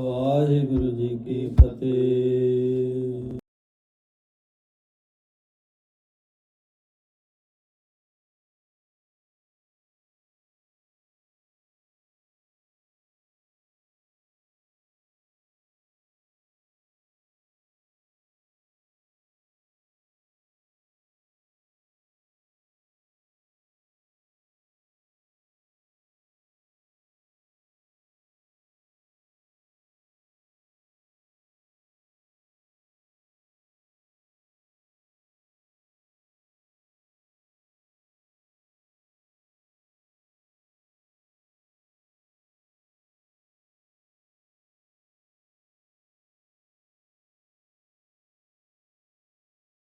ਵਾਹਿਗੁਰੂ ਜੀ ਕੀ ਫਤਿਹ।